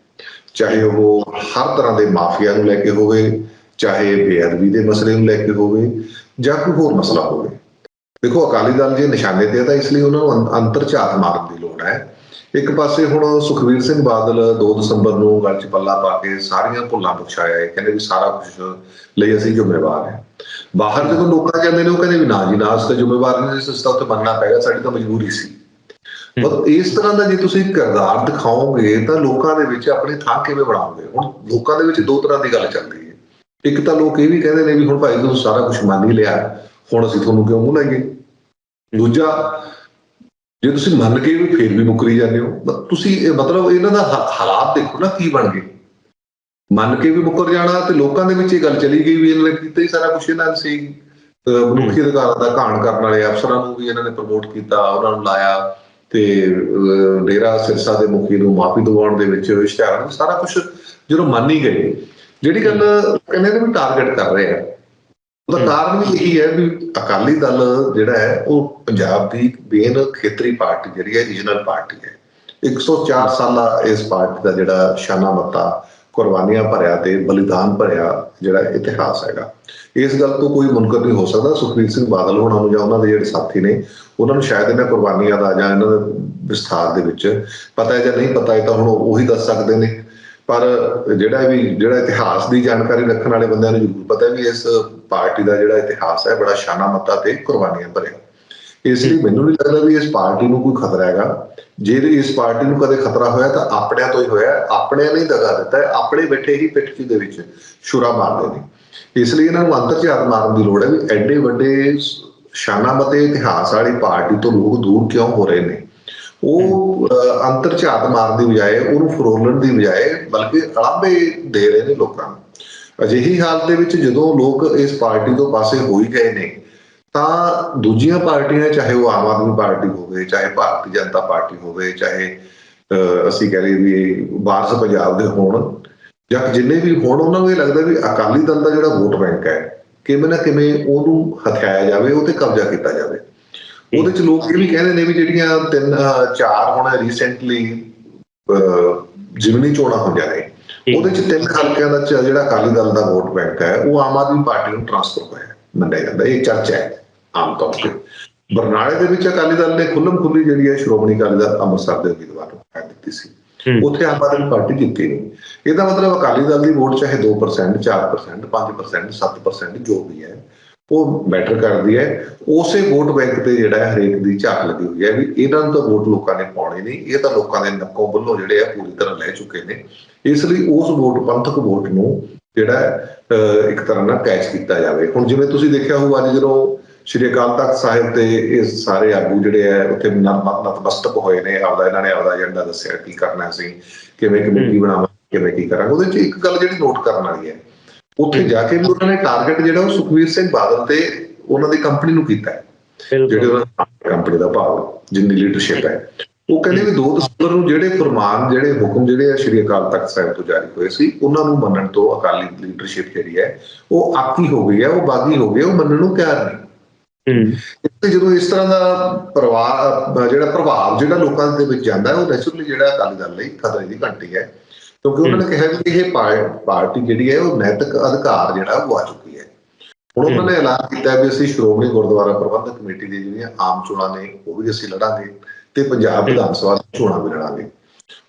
ਚਾਹੇ ਉਹ ਹਰ ਤਰ੍ਹਾਂ ਦੇ ਮਾਫੀਆ ਨੂੰ ਲੈ ਕੇ ਹੋਵੇ, ਚਾਹੇ ਬੇਅਦਬੀ ਦੇ ਮਸਲੇ ਨੂੰ ਲੈ ਕੇ ਹੋਵੇ, ਜਾਂ ਕੋਈ ਹੋਰ ਮਸਲਾ ਹੋਵੇ। ਦੇਖੋ ਅਕਾਲੀ ਦਲ ਜੇ ਨਿਸ਼ਾਨੇ ਤੇ ਹੈ ਤਾਂ ਇਸ ਲਈ ਉਹਨਾਂ ਨੂੰ ਅੰਤ- ਅੰਤਰ ਝਾਤ ਮਾਰਨ ਦੀ ਲੋੜ ਹੈ। ਇੱਕ ਪਾਸੇ ਹੁਣ ਸੁਖਵੀਰ ਸਿੰਘ ਬਾਦਲ 2 ਦਸੰਬਰ ਨੂੰ ਗੱਲ 'ਚ ਪੱਲਾ ਪਾ ਕੇ ਸਾਰੀਆਂ ਭੁੱਲਾਂ ਬਖਸ਼ਾਇਆ ਹੈ ਕਹਿੰਦੇ ਵੀ ਸਾਰਾ ਕੁਝ ਲਈ ਅਸੀਂ ਜ਼ਿੰਮੇਵਾਰ ਹਾਂ। ਬਾਹਰ ਜਦੋਂ ਲੋਕਾਂ ਜਾਂਦੇ ਨੇ ਉਹ ਕਹਿੰਦੇ ਵੀ ਨਾ ਜੀ ਨਾ ਅਸੀਂ ਜ਼ਿੰਮੇਵਾਰ ਨਹੀਂ ਸੀ ਤਾਂ ਉੱਤੇ ਮੰਨਣਾ ਪੈਗਾ ਸਾਡੀ ਤਾਂ ਮਜਬੂਰੀ ਸੀ। ਪਰ ਇਸ ਤਰ੍ਹਾਂ ਦਾ ਜੇ ਤੁਸੀਂ ਕਿਰਦਾਰ ਦਿਖਾਓਗੇ ਤਾਂ ਲੋਕਾਂ ਦੇ ਵਿੱਚ ਆਪਣੀ ਥਾਂ ਕਿਵੇਂ ਬਣਾਓਗੇ? ਹੁਣ ਲੋਕਾਂ ਦੇ ਵਿੱਚ ਦੋ ਤਰ੍ਹਾਂ ਦੀ ਗੱਲ ਚੱਲਦੀ ਹੈ। ਇੱਕ ਤਾਂ ਲੋਕ ਇਹ ਵੀ ਕਹਿੰਦੇ ਨੇ ਵੀ ਹੁਣ ਭਾਈ ਤੁਸੀਂ ਸਾਰਾ ਕੁਝ ਮੰਨ ਹੀ ਲਿਆ ਹੁਣ ਅਸੀਂ ਤੁਹਾਨੂੰ ਕਿਉਂ ਮੂੰਹ ਲਾਈਏ? ਦੂਜਾ ਜੇ ਤੁਸੀਂ ਮੰਨ ਕੇ ਵੀ ਫੇਰ ਵੀ ਮੁਕਰੀ ਜਾਂਦੇ ਹੋ ਤੁਸੀਂ ਇਹ ਮਤਲਬ ਇਹਨਾਂ ਦਾ ਹਾਲਾਤ ਦੇਖੋ ਨਾ ਕੀ ਬਣ ਗਏ। ਮੰਨ ਕੇ ਵੀ ਮੁਕਰ ਜਾਣਾ ਤੇ ਲੋਕਾਂ ਦੇ ਵਿੱਚ ਇਹ ਗੱਲ ਚਲੀ ਗਈ ਵੀ ਇਹਨਾਂ ਨੇ ਕੀਤਾ ਹੀ ਸਾਰਾ ਕੁਝ ਇਹਨਾਂ ਨੇ ਸੀ ਮਨੁੱਖੀ ਅਧਿਕਾਰਾਂ ਦਾ ਘਾਣ ਕਰਨ ਵਾਲੇ ਅਫਸਰਾਂ ਨੂੰ ਵੀ ਇਹਨਾਂ ਨੇ ਪ੍ਰਮੋਟ ਕੀਤਾ ਉਹਨਾਂ ਨੂੰ ਲਾਇਆ ਤੇ ਡੇਰਾ ਸਿਰਸਾ ਦੇ ਮੁਖੀ ਨੂੰ ਮਾਫੀ ਦਿਵਾਉਣ ਦੇ ਵਿੱਚ ਇਸ਼ਤਿਹਾਰਾਂ ਸਾਰਾ ਕੁਝ ਜਦੋਂ ਮੰਨ ਹੀ ਗਏ। ਜਿਹੜੀ ਗੱਲ ਕਹਿੰਦੇ ਨੇ ਵੀ ਟਾਰਗੇਟ ਕਰ ਰਹੇ ਆ। ਉਹਦਾ ਕਾਰਨ ਵੀ ਇਹੀ ਹੈ ਵੀ ਅਕਾਲੀ ਦਲ ਜਿਹੜਾ ਹੈ ਉਹ ਪੰਜਾਬ ਦੀ ਮੇਨ ਖੇਤਰੀ ਪਾਰਟੀ ਜਿਹੜੀ ਹੈ ਰੀਜਨਲ ਪਾਰਟੀ ਹੈ। 104 ਸਾਲਾ ਇਸ ਪਾਰਟੀ ਦਾ ਜਿਹੜਾ ਸ਼ਾਨਾ ਮੱਤਾ ਕੁਰਬਾਨੀਆਂ ਭਰਿਆ ਤੇ ਬਲੀਦਾਨ ਭਰਿਆ ਜਿਹੜਾ ਇਤਿਹਾਸ ਹੈਗਾ। ਇਸ ਗੱਲ ਤੋਂ ਕੋਈ ਮੁਨਕਰ ਨਹੀਂ ਹੋ ਸਕਦਾ। ਸੁਖਬੀਰ ਸਿੰਘ ਬਾਦਲ ਹੋਣਾ ਨੂੰ ਜਾਂ ਉਹਨਾਂ ਦੇ ਜਿਹੜੇ ਸਾਥੀ ਨੇ ਉਹਨਾਂ ਨੂੰ ਸ਼ਾਇਦ ਇਹਨਾਂ ਕੁਰਬਾਨੀਆਂ ਦਾ ਜਾਂ ਇਹਨਾਂ ਦੇ ਵਿਸਥਾਰ ਦੇ ਵਿੱਚ ਪਤਾ ਹੈ ਜਾਂ ਨਹੀਂ ਪਤਾ ਹੈ ਤਾਂ ਹੁਣ ਉਹੀ ਦੱਸ ਸਕਦੇ ਨੇ। ਪਰ ਜਿਹੜਾ ਵੀ ਜਿਹੜਾ ਇਤਿਹਾਸ ਦੀ ਜਾਣਕਾਰੀ ਰੱਖਣ ਵਾਲੇ ਬੰਦਿਆਂ ਨੂੰ ਜ਼ਰੂਰ ਪਤਾ ਹੈ ਵੀ ਇਸ ਪਾਰਟੀ ਦਾ ਜਿਹੜਾ ਇਤਿਹਾਸ ਹੈ ਬੜਾ ਸ਼ਾਨਾ ਮੱਤਾ ਤੇ ਕੁਰਬਾਨੀਆਂ ਭਰਿਆ। ਇਸ ਲਈ ਮੈਨੂੰ ਨਹੀਂ ਲੱਗਦਾ ਵੀ ਇਸ ਪਾਰਟੀ ਨੂੰ ਕੋਈ ਖਤਰਾ ਹੈਗਾ। ਜੇ ਇਸ ਪਾਰਟੀ ਨੂੰ ਕਦੇ ਖਤਰਾ ਹੋਇਆ ਤਾਂ ਆਪਣਿਆਂ ਤੋਂ ਹੀ ਹੋਇਆ। ਆਪਣਿਆਂ ਨੇ ਹੀ ਦਗਾ ਦਿੱਤਾ ਆਪਣੇ ਬੈਠੇ ਹੀ ਪਿੱਠੀ ਦੇ ਵਿੱਚ ਸ਼ੁਰਾ ਮਾਰਦੇ ਨੇ। ਇਸ ਲਈ ਇਹਨਾਂ ਨੂੰ ਅੰਤਰਝਾਤ ਮਾਰਨ ਦੀ ਲੋੜ ਹੈ ਵੀ ਐਡੇ ਵੱਡੇ ਸ਼ਾਨਾ ਮਤੇ ਇਤਿਹਾਸ ਵਾਲੀ ਪਾਰਟੀ ਤੋਂ ਲੋਕ ਦੂਰ ਕਿਉਂ ਹੋ ਰਹੇ ਨੇ? ਉਹ ਅਹ, ਅੰਤਰਝਾਤ ਮਾਰਨ ਦੀ ਬਜਾਏ ਉਹਨੂੰ ਫਰੋਲਣ ਦੀ ਬਜਾਏ ਬਲਕਿ ਅਲਾਂਭੇ ਦੇ ਰਹੇ ਨੇ ਲੋਕਾਂ ਨੂੰ। ਅਜਿਹੀ ਹਾਲਤ ਦੇ ਵਿੱਚ ਜਦੋਂ ਲੋਕ ਇਸ ਪਾਰਟੀ ਤੋਂ ਪਾਸੇ ਹੋ ਹੀ ਗਏ ਨੇ, ਤਾਂ ਦੂਜੀਆਂ ਪਾਰਟੀਆਂ, ਚਾਹੇ ਉਹ ਆਮ ਆਦਮੀ ਪਾਰਟੀ ਹੋਵੇ, ਚਾਹੇ ਭਾਰਤੀ ਜਨਤਾ ਪਾਰਟੀ ਹੋਵੇ, ਚਾਹੇ ਅਸੀਂ ਕਹ ਲਈਏ ਵੀ ਵਾਰਸ ਪੰਜਾਬ ਦੇ ਹੋਣ, ਜਾਂ ਜਿੰਨੇ ਵੀ ਹੋਣ, ਉਹਨਾਂ ਨੂੰ ਇਹ ਲੱਗਦਾ ਵੀ ਅਕਾਲੀ ਦਲ ਦਾ ਜਿਹੜਾ ਵੋਟ ਬੈਂਕ ਹੈ, ਕਿਵੇਂ ਨਾ ਕਿਵੇਂ ਉਹਨੂੰ ਹਥਿਆਇਆ ਜਾਵੇ, ਉਹ ਤੇ ਕਬਜ਼ਾ ਕੀਤਾ ਜਾਵੇ। ਉਹਦੇ ਚ ਲੋਕ ਇਹ ਵੀ ਕਹਿੰਦੇ ਨੇ ਵੀ ਜਿਹੜੀਆਂ ਤਿੰਨ, ਚਾਰ ਹੁਣ ਰੀਸੈਂਟਲੀ ਜਿਮਨੀ ਚੋਣਾਂ ਹੋਈਆਂ ਨੇ ਉਹਦੇ ਚ ਤਿੰਨ ਹਲਕਿਆਂ ਦਾ ਜਿਹੜਾ ਅਕਾਲੀ ਦਲ ਦਾ ਵੋਟ ਬੈਂਕ ਹੈ ਉਹ ਆਮ ਆਦਮੀ ਪਾਰਟੀ ਨੂੰ ਟ੍ਰਾਂਸਫਰ ਹੋਇਆ ਮੰਨਿਆ ਜਾਂਦਾ। ਇਹ ਚਰਚਾ ਹੈ ਆਮ ਤੌਰ ਤੇ। ਬਰਨਾਲੇ ਦੇ ਵਿੱਚ ਅਕਾਲੀ ਦਲ ਨੇ ਖੁੱਲਮ ਖੁੱਲੀ ਜਿਹੜੀ ਹੈ ਸ਼੍ਰੋਮਣੀ ਅਕਾਲੀ ਦਲ ਅੰਮ੍ਰਿਤਸਰ ਦੇ ਉਮੀਦਵਾਰ ਨੂੰ ਕਰ ਦਿੱਤੀ ਸੀ। ਉੱਥੇ ਆਮ ਆਦਮੀ ਪਾਰਟੀ ਜਿੱਤੀ ਨਹੀਂ। ਇਹਦਾ ਮਤਲਬ ਅਕਾਲੀ ਦਲ ਦੀ ਵੋਟ ਚਾਹੇ 2% 4% 5% 7% ਜੋ ਵੀ ਹੈ ਉਹ ਮੈਟਰ ਕਰਦੀ ਹੈ। ਉਸੇ ਵੋਟ ਬੈਂਕ ਤੇ ਜਿਹੜਾ ਹਰੇਕ ਦੀ ਝਾਕ ਲੱਗੀ ਹੋਈ ਹੈ ਵੀ ਇਹਨਾਂ ਨੂੰ ਤਾਂ ਵੋਟ ਲੋਕਾਂ ਨੇ ਪਾਉਣੀ ਨਹੀਂ। ਇਹ ਤਾਂ ਲੋਕਾਂ ਦੇ ਨੱਕੋਂ ਵੱਲੋਂ ਜਿਹੜੇ ਆ ਪੂਰੀ ਤਰ੍ਹਾਂ ਲੈ ਚੁੱਕੇ ਨੇ। ਇਸ ਲਈ ਉਸ ਵੋਟ ਪੰਥਕ ਵੋਟ ਨੂੰ ਜਿਹੜਾ ਇੱਕ ਤਰ੍ਹਾਂ ਨਾਲ ਕੈਚ ਕੀਤਾ ਜਾਵੇ। ਹੁਣ ਜਿਵੇਂ ਤੁਸੀਂ ਦੇਖਿਆ ਹੋਊ ਅੱਜ ਜਦੋਂ ਸ਼੍ਰੀ ਅਕਾਲ ਤਖਤ ਸਾਹਿਬ ਤੇ ਇਹ ਸਾਰੇ ਆਗੂ ਜਿਹੜੇ ਆ ਉੱਥੇ ਨਤ- ਨਤਮਸਤਕ ਹੋਏ ਨੇ ਆਪਦਾ ਇਹਨਾਂ ਨੇ ਆਪਦਾ ਏਜੰਡਾ ਦੱਸਿਆ ਕੀ ਕਰਨਾ ਸੀ ਕਿਵੇਂ ਕਮੇਟੀ ਬਣਾਵਾਂਗੇ ਕਿਵੇਂ ਕੀ ਕਰਾਂਗੇ ਉਹਦੇ ਚ ਇੱਕ ਗੱਲ ਜਿਹੜੀ ਨੋਟ ਕਰਨ ਵਾਲੀ ਹੈ ਉੱਥੇ ਜਾ ਕੇ ਵੀ ਉਹਨਾਂ ਨੇ ਟਾਰਗੇਟ ਜਿਹੜਾ ਉਹ ਸੁਖਵੀਰ ਸਿੰਘ ਬਾਦਲ ਤੇ ਉਹਨਾਂ ਦੀ ਕੰਪਨੀ ਨੂੰ ਕੀਤਾ ਹੈ ਜਿਹੜੇ ਉਹਨਾਂ ਕੰਪਨੀ ਦਾ ਭਾਵ ਜਿੰਨੀ ਲੀਡਰਸ਼ਿਪ ਹੈ ਉਹ ਕਹਿੰਦੇ ਵੀ 2 ਦਸੰਬਰ ਨੂੰ ਜਿਹੜੇ ਫਰਮਾਨ ਜਿਹੜੇ ਹੁਕਮ ਜਿਹੜੇ ਆ ਸ਼੍ਰੀ ਅਕਾਲ ਤਖਤ ਸਾਹਿਬ ਤੋਂ ਜਾਰੀ ਹੋਏ ਸੀ ਉਹਨਾਂ ਨੂੰ ਮੰਨਣ ਤੋਂ ਅਕਾਲੀ ਲੀਡਰਸ਼ਿਪ ਜਿਹੜੀ ਹੈ ਉਹ ਆਕੀ ਹੋ ਗਈ ਹੈ ਉਹ ਬਾਗੀ ਹੋ ਗਈ ਉਹ ਮੰਨਣ ਨੂੰ ਤਿਆਰ ਨਹੀਂ। ਹੂੰ। ਤੇ ਜਦੋਂ ਇਸ ਤਰ੍ਹਾਂ ਦਾ ਪ੍ਰਵਾਹ ਜਿਹੜਾ ਪ੍ਰਭਾਵ ਜਿਹੜਾ ਲੋਕਾਂ ਦੇ ਵਿੱਚ ਜਾਂਦਾ ਹੈ ਉਹ ਨੈਚੁਰਲੀ ਜਿਹੜਾ ਅਕਾਲੀ ਦਲ ਲਈ ਖਤਰੇ ਦੀ ਘੰਟੀ ਹੈ। ਕਿਉਂਕਿ ਉਹਨਾਂ ਨੇ ਕਿਹਾ ਵੀ ਇਹ ਪਾਰਟੀ ਜਿਹੜੀ ਹੈ ਉਹ ਨੈਤਿਕ ਅਧਿਕਾਰ ਜਿਹੜਾ ਉਹ ਆ ਚੁੱਕੀ ਹੈ। ਹੁਣ ਉਹਨਾਂ ਨੇ ਐਲਾਨ ਕੀਤਾ ਵੀ ਅਸੀਂ ਸ਼੍ਰੋਮਣੀ ਗੁਰਦੁਆਰਾ ਪ੍ਰਬੰਧਕ ਕਮੇਟੀ ਦੀ ਜਿਹੜੀਆਂ ਆਮ ਚੋਣਾਂ ਨੇ ਉਹ ਵੀ ਅਸੀਂ ਲੜਾਂਗੇ। ਤੇ ਪੰਜਾਬ ਵਿਧਾਨ ਸਭਾ ਦੀਆਂ ਚੋਣਾਂ ਵੀ ਲੜਾਂਗੇ।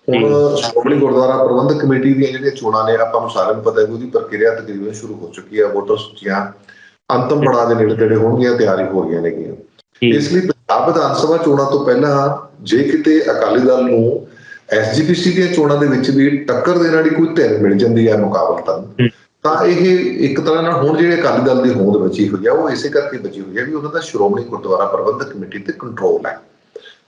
ਹੁਣ ਸ਼੍ਰੋਮਣੀ ਗੁਰਦੁਆਰਾ ਪ੍ਰਬੰਧਕ ਕਮੇਟੀ ਦੀਆਂ ਜਿਹੜੀਆਂ ਚੋਣਾਂ ਨੇ ਆਪਾਂ ਨੂੰ ਸਾਰਿਆਂ ਨੂੰ ਪਤਾ ਹੈ ਉਹਦੀ ਪ੍ਰਕਿਰਿਆ ਤਕਰੀਬਨ ਸ਼ੁਰੂ ਹੋ ਚੁੱਕੀ ਹੈ ਵੋਟਰ ਸੂਚੀਆਂ ਅੰਤਮ ਪੜਾਅ ਦੇ ਨੇੜੇ ਤੇੜੇ ਹੋਣਗੀਆਂ ਤਿਆਰੀ ਹੋ ਰਹੀਆਂ ਨੇਗੀਆਂ। ਇਸ ਲਈ ਪੰਜਾਬ ਵਿਧਾਨ ਸਭਾ ਚੋਣਾਂ ਤੋਂ ਪਹਿਲਾਂ ਜੇ ਕਿਤੇ ਅਕਾਲੀ ਦਲ ਨੂੰ ਐਸਜੀਪੀਸੀ ਦੀਆਂ ਚੋਣਾਂ ਦੇ ਵਿੱਚ ਵੀ ਟੱਕਰ ਦੇਣ ਵਾਲੀ ਕੋਈ ਧਿਰ ਮਿਲ ਜਾਂਦੀ ਹੈ ਮੁਕਾਬਲਤਨ। ਤਾਂ ਇਹ ਇੱਕ ਤਰ੍ਹਾਂ ਨਾਲ ਹੁਣ ਜਿਹੜੇ ਅਕਾਲੀ ਦਲ ਦੀ ਹੋਂਦ ਬਚੀ ਹੋਈ ਹੈ ਉਹ ਇਸੇ ਕਰਕੇ ਬਚੀ ਹੋਈ ਹੈ ਵੀ ਉਹਨਾਂ ਦਾ ਸ਼੍ਰੋਮਣੀ ਗੁਰਦੁਆਰਾ ਪ੍ਰਬੰਧਕ ਕਮੇਟੀ ਤੇ ਕੰਟਰੋਲ ਹੈ।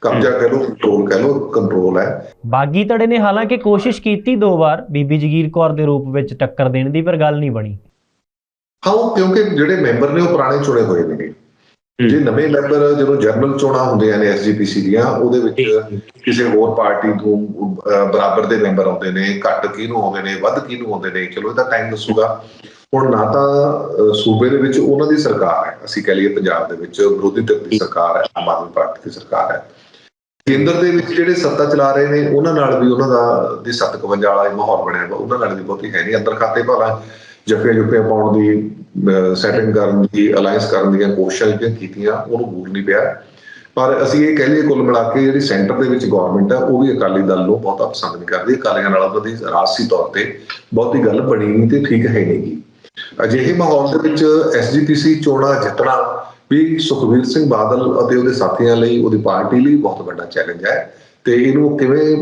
ਕਬਜ਼ਾ ਕਹਿ ਲਓ ਕੰਟਰੋਲ ਕਹਿ ਲਓ ਕੰਟਰੋਲ ਹੈ। ਬਾਗੀ ਧੜੇ ਨੇ ਹਾਲਾਂਕਿ ਕੋਸ਼ਿਸ਼ ਕੀਤੀ ਦੋ ਵਾਰ ਬੀਬੀ ਜਗੀਰ ਕੌਰ ਦੇ ਰੂਪ ਵਿੱਚ ਟੱਕਰ ਦੇਣ ਦੀ ਪਰ ਗੱਲ ਨਹੀਂ ਬਣੀ। ਹਾਂ ਉਹ ਕਿਉਂਕਿ ਜਿਹੜੇ ਮੈਂਬਰ ਨੇ ਉਹ ਪੁਰਾਣੇ ਚੁਣੇ ਹੋਏ ਨੇ। ਜੇ ਨਵੇਂ ਮੈਂਬਰ ਜਦੋਂ ਜਨਰਲ ਚੋਣਾਂ ਹੁੰਦੀਆਂ ਨੇ ਐਸਜੀਪੀਸੀ ਦੀਆਂ ਉਹਦੇ ਵਿੱਚ ਕਿਸੇ ਹੋਰ ਪਾਰਟੀ ਤੋਂ ਬਰਾਬਰ ਦੇ ਮੈਂਬਰ ਆਉਂਦੇ ਨੇ ਘੱਟ ਕਿਹਨੂੰ ਆਉਂਦੇ ਨੇ ਵੱਧ ਕਿਹਨੂੰ ਆਉਂਦੇ ਨੇ ਚਲੋ ਇਹਦਾ ਟਾਈਮ ਦੱਸੂਗਾ। ਹੁਣ ਨਾ ਤਾਂ ਸੂਬੇ ਦੇ ਵਿੱਚ ਉਹਨਾਂ ਦੀ ਸਰਕਾਰ ਹੈ। ਅਸੀਂ ਕਹ ਲਈਏ ਪੰਜਾਬ ਦੇ ਵਿੱਚ ਵਿਰੋਧੀ ਧਿਰ ਦੀ ਸਰਕਾਰ ਹੈ ਆਮ ਆਦਮੀ ਪਾਰਟੀ ਦੀ ਸਰਕਾਰ ਹੈ। ਕੇਂਦਰ ਦੇ ਵਿੱਚ ਜਿਹੜੇ ਸੱਤਾ ਚਲਾ ਰਹੇ ਨੇ, ਉਹਨਾਂ ਨਾਲ ਵੀ ਉਹਨਾਂ ਦਾ ਦੀ 751 ਵਾਲਾ ਮਾਹੌਲ ਬਣਿਆ ਵਾ ਉਹਨਾਂ ਨਾਲ ਵੀ ਬਹੁਤੀ ਹੈ ਨਹੀਂ। ਅੰਦਰ ਖਾਤੇ ਭਾਵੇਂ ਜੱਫੇ ਜੁਫੇ ਪਾਉਣ ਦੀ ਸੈਟਿੰਗ ਕਰਨ ਦੀ ਅਲਾਈਅੰਸ ਕਰਨ ਦੀਆਂ ਕੋਸ਼ਿਸ਼ਾਂ ਜਿਹੜੀਆਂ ਕੀਤੀਆਂ, ਉਹਨੂੰ ਬੂਰ ਨਹੀਂ ਪਿਆ। ਪਰ ਅਸੀਂ ਇਹ ਕਹਿ ਲਈਏ ਕੁੱਲ ਮਿਲਾ ਕੇ ਜਿਹੜੀ ਸੈਂਟਰ ਦੇ ਵਿੱਚ ਗਵਰਨਮੈਂਟ ਆ, ਉਹ ਵੀ ਅਕਾਲੀ ਦਲ ਨੂੰ ਬਹੁਤਾ ਪਸੰਦ ਨਹੀਂ ਕਰਦੀ। ਅਕਾਲੀਆਂ ਨਾਲ ਉਹਨਾਂ ਦੀ ਰਾਜਸੀ ਤੌਰ ਤੇ ਬਹੁਤੀ ਗੱਲ ਬਣੀ ਨਹੀਂ ਤੇ ਠੀਕ ਹੈ ਨਹੀਂ। ਗੀ ਅਜਿਹੇ ਮਾਹੌਲ ਦੇ ਵਿੱਚ ਐਸਜੀਪੀਸੀ ਚੋਣਾਂ ਜਿੱਤਣਾ ਵੀ ਸੁਖਵੀਰ ਸਿੰਘ ਬਾਦਲ ਅਤੇ ਉਹਦੇ ਸਾਥੀਆਂ ਲਈ ਉਹਦੀ ਪਾਰਟੀ ਲਈ ਬਹੁਤ ਵੱਡਾ ਚੈਲੰਜ ਹੈ। ਤੇ ਇਹਨੂੰ ਕਿਵੇਂ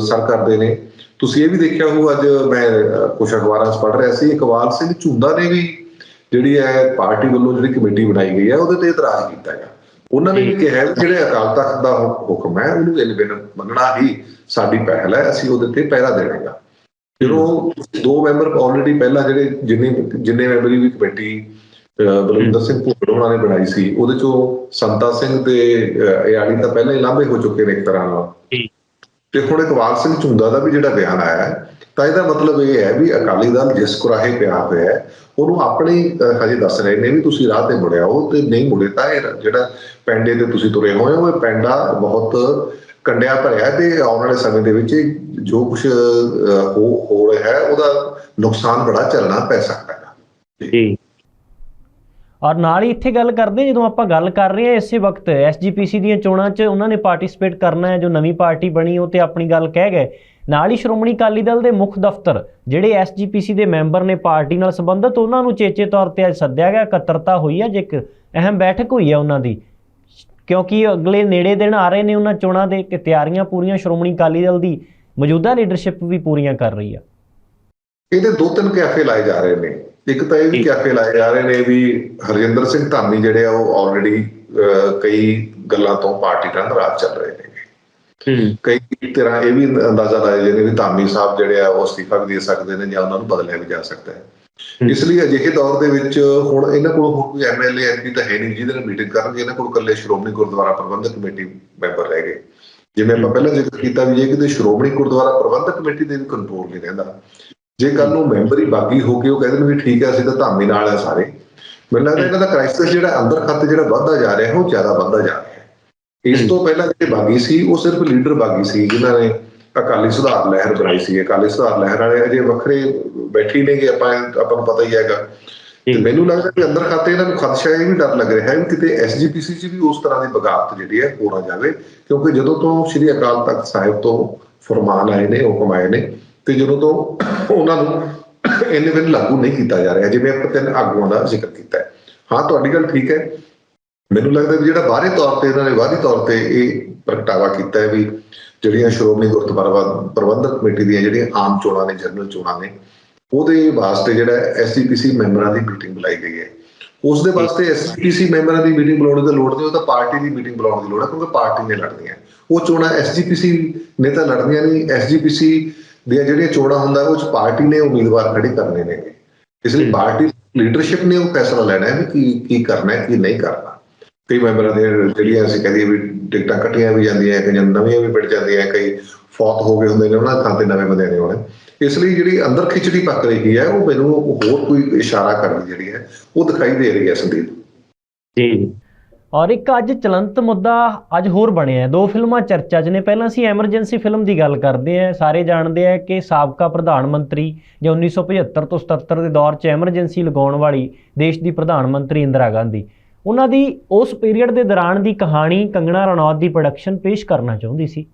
ਸਰ ਕਰਦੇ ਨੇ? ਤੁਸੀਂ ਇਹ ਵੀ ਦੇਖਿਆ ਹੋ ਅੱਜ ਮੈਂ ਅਹ, ਕੁਛ ਅਖਬਾਰਾਂ 'ਚ ਪੜ੍ਹ ਰਿਹਾ ਸੀ ਇਕਬਾਲ ਸਿੰਘ ਝੁੰਦਾ ਨੇ ਵੀ ਜਿਹੜੀ ਹੈ ਪਾਰਟੀ ਵੱਲੋਂ ਜਿਹੜੀ ਕਮੇਟੀ ਬਣਾਈ ਗਈ ਹੈ ਉਹਦੇ ਤੇ ਇਤਰਾਜ਼ ਕੀਤਾ ਹੈ ਉਹਨਾਂ ਨੇ ਵੀ ਕਿਹਾ ਜਿਹੜੇ ਅਕਾਲ ਤਖਤ ਦਾ ਹੁਕਮ ਹੈ ਉਹਨੂੰ ਇਨਵਿਨ ਮੰਨਣਾ ਹੀ ਸਾਡੀ ਪਹਿਲ ਹੈ ਅਸੀਂ ਉਹਦੇ ਤੇ ਪਹਿਰਾ ਦੇਣਾਗਾ ਜਦੋਂ ਦੋ ਮੈਂਬਰ ਆਲਰੇਡੀ ਪਹਿਲਾਂ ਜਿਹੜੇ ਜਿੰਨੇ ਜਿੰਨੇ ਮੈਂਬਰੀ ਵੀ ਕਮੇਟੀ ਬਲਵਿੰਦਰ ਸਿੰਘ ਭੁੱਲਰ ਉਹਨਾਂ ਨੇ ਬਣਾਈ ਸੀ ਉਹਦੇ ਚੋਂ ਸੰਤਾ ਸਿੰਘ ਤੇ ਇਆਲੀ ਤਾਂ ਪਹਿਲਾਂ ਹੀ ਲਾਂਭੇ ਹੋ ਚੁੱਕੇ ਨੇ ਇੱਕ ਤਰ੍ਹਾਂ ਨਾਲ। ਤੇ ਹੁਣ ਇਕਬਾਲ ਸਿੰਘ ਝੁੰਦਾ ਦਾ ਵੀ ਜਿਹੜਾ ਬਿਆਨ ਆਇਆ ਹੈ ਤਾਂ ਇਹਦਾ ਮਤਲਬ ਇਹ ਹੈ ਵੀ ਅਕਾਲੀ ਦਲ ਜਿਸ ਕੁਰਾਹੇ ਪਿਆ ਹੋਇਆ ਹੈ ਉਹਨੂੰ ਆਪਣੀ ਹਜੇ ਦੱਸ ਰਹੇ ਨੇ ਵੀ ਤੁਸੀਂ ਰਾਹ ਤੇ ਮੁੜਿਆ ਹੋ ਤੇ ਨਹੀਂ ਮੁੜੇ ਤਾਂ ਇਹ ਜਿਹੜਾ ਪੈਂਡੇ ਤੇ ਤੁਸੀਂ ਤੁਰੇ ਹੋਏ ਹੋ ਇਹ ਪੈਂਡਾ ਬਹੁਤ ਕੰਡਿਆ ਭਰਿਆ ਤੇ ਆਉਣ ਵਾਲੇ ਸਮੇਂ ਦੇ ਵਿੱਚ ਜੋ ਕੁਝ ਹੋ ਹੋ ਰਿਹਾ ਹੈ ਉਹਦਾ ਨੁਕਸਾਨ ਬੜਾ ਝੱਲਣਾ ਪੈ ਸਕਦਾ ਹੈ। ਜੀ। ਔਰ ਨਾਲ ਹੀ ਇੱਥੇ ਗੱਲ ਕਰਦੇ ਜਦੋਂ ਆਪਾਂ ਗੱਲ ਕਰ ਰਹੇ ਹਾਂ ਇਸੇ ਵਕਤ ਐਸਜੀਪੀਸੀ ਦੀਆਂ ਚੋਣਾਂ 'ਚ ਉਹਨਾਂ ਨੇ ਪਾਰਟਿਸਿਪੇਟ ਕਰਨਾ ਹੈ, ਜੋ ਨਵੀਂ ਪਾਰਟੀ ਬਣੀ, ਉਹ ਤੇ ਆਪਣੀ ਗੱਲ ਕਹਿ ਗਏ। ਨਾਲ ਹੀ ਸ਼੍ਰੋਮਣੀ ਅਕਾਲੀ ਦਲ ਦੇ ਮੁੱਖ ਦਫ਼ਤਰ, ਜਿਹੜੇ ਐਸਜੀਪੀਸੀ ਦੇ ਮੈਂਬਰ ਨੇ ਪਾਰਟੀ ਨਾਲ ਸੰਬੰਧਿਤ, ਉਹਨਾਂ ਨੂੰ ਚੇਚੇ ਤੌਰ ਤੇ ਅੱਜ ਸੱਦਿਆ ਗਿਆ, ਇਕੱਤਰਤਾ ਹੋਈ ਹੈ ਜੇ ਇੱਕ ਅਹਿਮ ਬੈਠਕ ਹੋਈ ਹੈ ਉਹਨਾਂ ਦੀ। ਕਿਉਂਕਿ ਅਗਲੇ ਨੇੜੇ ਦਿਨ ਆ ਰਹੇ ਨੇ ਉਹਨਾਂ ਚੋਣਾਂ ਦੇ, ਕਿ ਤਿਆਰੀਆਂ ਪੂਰੀਆਂ ਸ਼੍ਰੋਮਣੀ ਅਕਾਲੀ ਦਲ ਦੀ, ਮੌਜੂਦਾ ਲੀਡਰਸ਼ਿਪ ਵੀ ਪੂਰੀਆਂ ਕਰ ਰਹੀ ਆ। ਇਹਦੇ ਦੋ ਤਿੰਨ ਕੈਫੇ ਲਾਏ ਜਾ ਰਹੇ ਨੇ। ਇੱਕ ਤਾਂ ਇਹ ਵੀ ਕੈਫੇ ਲਾਏ ਜਾ ਰਹੇ ਨੇ ਵੀ ਹਰਜਿੰਦਰ ਸਿੰਘ ਧਾਮੀ ਜਿਹੜੇ ਆ ਉਹ ਆਲਰੇਡੀ ਕਈ ਗੱਲਾਂ ਤੋਂ ਪਾਰਟੀ ਨਾਲ ਨਾਰਾਜ਼ ਚੱਲ ਰਹੇ ਨੇ। ਹੂੰ। ਕਈ ਤਰ੍ਹਾਂ ਇਹ ਵੀ ਅੰਦਾਜ਼ਾ ਲਾਇਆ ਜਾਂਦੇ ਵੀ ਧਾਮੀ ਸਾਹਿਬ ਜਿਹੜੇ ਆ ਉਹ ਅਸਤੀਫਾ ਵੀ ਦੇ ਸਕਦੇ ਨੇ ਜਾਂ ਉਹਨਾਂ ਨੂੰ ਬਦਲਿਆ ਵੀ ਜਾ ਸਕਦਾ ਹੈ। ਇਸ ਲਈ ਅਜਿਹੇ ਦੌਰ ਦੇ ਵਿੱਚ ਹੁਣ ਇਹਨਾਂ ਕੋਲ ਹੋਰ ਕੋਈ ਐਮਐਲਏ ਐਮਪੀ ਤਾਂ ਹੈ ਨਹੀਂ ਜਿਹਦੇ ਨਾਲ ਮੀਟਿੰਗ ਕਰਨਗੇ। ਇਹਨਾਂ ਕੋਲ ਇਕੱਲੇ ਸ਼੍ਰੋਮਣੀ ਗੁਰਦੁਆਰਾ ਪ੍ਰਬੰਧਕ ਕਮੇਟੀ ਮੈਂਬਰ ਰਹਿ ਗਏ। ਜਿਵੇਂ ਆਪਾਂ ਪਹਿਲਾਂ ਜ਼ਿਕਰ ਕੀਤਾ ਵੀ ਜੇ ਕਿਤੇ ਸ਼੍ਰੋਮਣੀ ਗੁਰਦੁਆਰਾ ਪ੍ਰਬੰਧਕ ਕਮੇਟੀ ਦੇ ਵੀ ਕੰਟਰੋਲ ਨਹੀਂ ਰਹਿੰਦਾ ਜੇ ਕੱਲ ਨੂੰ ਮੈਂਬਰ ਹੀ ਬਾਗੀ ਹੋ ਕੇ ਉਹ ਕਹਿੰਦੇ ਨੇ ਵੀ ਠੀਕ ਹੈ ਅਸੀਂ ਤਾਂ ਧਾਮੀ ਨਾਲ ਆ ਸਾਰੇ। ਮੈਨੂੰ ਲੱਗਦਾ ਇਹਨਾਂ ਦਾ ਕ੍ਰਾਈਸਿਸ ਜਿਹੜਾ ਅੰਦਰ ਖਾਤੇ ਜਿਹੜਾ ਵੱਧਦਾ ਜਾ ਰਿਹਾ ਉਹ ਜ਼ਿਆਦਾ ਵੱਧਦਾ ਜਾ ਰਿਹਾ ਇਸ ਤੋਂ ਪਹਿਲਾਂ ਜਿਹੜੇ ਬਾਗੀ ਸੀ ਉਹ ਸਿਰਫ ਲੀਡਰ ਬਾਗੀ ਸੀ ਜਿਨ੍ਹਾਂ ਨੇ ਅਕਾਲੀ ਸੁਧਾਰ ਲਹਿਰ ਬਣਾਈ ਸੀ। ਅਕਾਲੀ ਸੁਧਾਰ ਲਹਿਰ ਵਾਲੇ ਅਜੇ ਵੱਖਰੇ ਬੈਠੀ ਨੇਗੇ ਆਪਾਂ ਆਪਾਂ ਨੂੰ ਪਤਾ ਹੀ ਹੈਗਾ। ਤੇ। ਮੈਨੂੰ ਲੱਗਦਾ ਕਿ ਅੰਦਰ ਖਾਤੇ ਇਹਨਾਂ ਨੂੰ ਖਦਸ਼ਾ ਇਹ ਵੀ ਡਰ ਲੱਗ ਰਿਹਾ ਹੈ ਕਿ ਕਿਤੇ ਐਸਜੀਪੀਸੀ 'ਚ ਵੀ ਉਸ ਤਰ੍ਹਾਂ ਦੀ ਬਗਾਵਤ ਜਿਹੜੀ ਹੈ ਹੋ ਨਾ ਜਾਵੇ। ਕਿਉਂਕਿ ਜਦੋਂ ਤੋਂ ਸ੍ਰੀ ਅਕਾਲ ਤਖਤ ਸਾਹਿਬ ਤੋਂ ਫਰਮਾਨ ਆਏ ਨੇ ਹੁਕਮ ਆਏ ਨੇ ਤੇ ਜਦੋਂ ਤੋਂ ਉਹਨਾਂ ਨੂੰ ਇੰਨੇ ਦਿਨ ਲਾਗੂ ਨਹੀਂ ਕੀਤਾ ਜਾ ਰਿਹਾ, ਜਿਵੇਂ ਆਪਾਂ ਤਿੰਨ ਆਗੂਆਂ ਦਾ ਜ਼ਿਕਰ ਕੀਤਾ ਹੈ। ਹਾਂ, ਤੁਹਾਡੀ ਗੱਲ ਠੀਕ ਹੈ। ਮੈਨੂੰ ਲੱਗਦਾ ਵੀ ਜਿਹੜਾ ਬਾਹਰੀ ਤੌਰ ਤੇ, ਇਹਨਾਂ ਨੇ ਬਾਹਰੀ ਤੌਰ ਤੇ ਇਹ ਪ੍ਰਗਟਾਵਾ ਕੀਤਾ ਹੈ ਵੀ ਜਿਹੜੀਆਂ ਸ਼੍ਰੋਮਣੀ ਗੁਰਦੁਆਰਾ ਪ੍ਰਬੰਧਕ ਕਮੇਟੀ ਦੀਆਂ ਜਿਹੜੀਆਂ ਆਮ ਚੋਣਾਂ ਨੇ, ਜਨਰਲ ਚੋਣਾਂ ਨੇ, ਉਹਦੇ ਵਾਸਤੇ ਜਿਹੜਾ ਐਸਜੀਪੀਸੀ ਮੈਂਬਰਾਂ ਦੀ ਮੀਟਿੰਗ ਬੁਲਾਈ ਗਈ ਹੈ। ਉਸ ਦੇ ਵਾਸਤੇ ਐਸਜੀਪੀਸੀ ਮੈਂਬਰਾਂ ਦੀ ਮੀਟਿੰਗ ਬੁਲਾਉਣ ਦੀ ਲੋੜ ਨਹੀਂ, ਉਹ ਤਾਂ ਪਾਰਟੀ ਦੀ ਮੀਟਿੰਗ ਬੁਲਾਉਣ ਦੀ ਲੋੜ ਹੈ, ਕਿਉਂਕਿ ਪਾਰਟੀ ਨੇ ਲੜਨੀਆਂ। ਉਹ ਚੋਣਾਂ ਐਸਜੀਪੀਸੀ ਨੇ ਤਾਂ ਲੜਨੀਆਂ ਨਹੀਂ ਐਸਜੀਪੀਸੀ ਦੀਆਂ ਜਿਹੜੀਆਂ ਚੋਣਾਂ ਹੁੰਦਾ, ਉਹ ਚ ਪਾਰਟੀ ਨੇ ਉਮੀਦਵਾਰ ਖੜੇ ਕਰਨੇ ਨੇ ਇਸ ਲਈ ਪਾਰਟੀ ਲੀਡਰਸ਼ਿਪ ਨੇ ਉਹ ਫੈਸਲਾ ਲੈਣਾ ਹੈ ਵੀ ਕੀ ਕਰਨਾ ਹੈ, ਕੀ ਨਹੀਂ ਕਰਨਾ। ਕਈ ਮੈਂਬਰਾਂ ਦੇ ਜਿਹੜੀਆਂ ਅਸੀਂ ਕਹਦੇ ਵੀ ਟਿਕਟਾਂ ਕੱਟੀਆਂ ਵੀ ਜਾਂਦੀਆਂ, ਕਈਆਂ ਨਵੀਆਂ ਵੀ ਪਿੜ ਜਾਂਦੀਆਂ, ਕਈ ਫੌਤ ਹੋ ਗਏ ਹੁੰਦੇ ਨੇ, ਉਹਨਾਂ ਥਾਂ ਤੇ ਨਵੇਂ ਬੰਦੇ ਨੇ ਆਉਣੇ ਇਸ ਲਈ ਜਿਹੜੀ ਅੰਦਰ ਖਿਚੜੀ ਪੱਕ ਰਹੀ ਹੈ, ਉਹ ਮੈਨੂੰ ਹੋਰ ਕੋਈ ਇਸ਼ਾਰਾ ਕਰਦੀ ਜਿਹੜੀ ਹੈ, ਉਹ ਦਿਖਾਈ ਦੇ ਰਹੀ ਹੈ ਸੰਦੀਪ। ਜੀ। ਔਰ ਇੱਕ ਅੱਜ ਚਲੰਤ ਮੁੱਦਾ ਅੱਜ ਹੋਰ ਬਣਿਆ ਦੋ ਫਿਲਮਾਂ ਚਰਚਾ 'ਚ ਨੇ। ਪਹਿਲਾਂ ਅਸੀਂ ਐਮਰਜੈਂਸੀ ਫਿਲਮ ਦੀ ਗੱਲ ਕਰਦੇ ਹਾਂ। ਸਾਰੇ ਜਾਣਦੇ ਆ ਕਿ ਸਾਬਕਾ ਪ੍ਰਧਾਨ ਮੰਤਰੀ ਜਾਂ 1975 ਤੋਂ 77 ਦੇ ਦੌਰ 'ਚ ਐਮਰਜੈਂਸੀ ਲਗਾਉਣ ਵਾਲੀ ਦੇਸ਼ ਦੀ ਪ੍ਰਧਾਨ ਮੰਤਰੀ ਇੰਦਰਾ ਗਾਂਧੀ। ਉਹਨਾਂ ਦੀ ਉਸ ਪੀਰੀਅਡ ਦੇ ਦੌਰਾਨ ਦੀ ਕਹਾਣੀ ਕੰਗਣਾ ਰਣੌਤ ਦੀ ਪ੍ਰੋਡਕਸ਼ਨ ਪੇਸ਼ ਕਰਨਾ ਚਾਹੁੰਦੀ ਸੀ।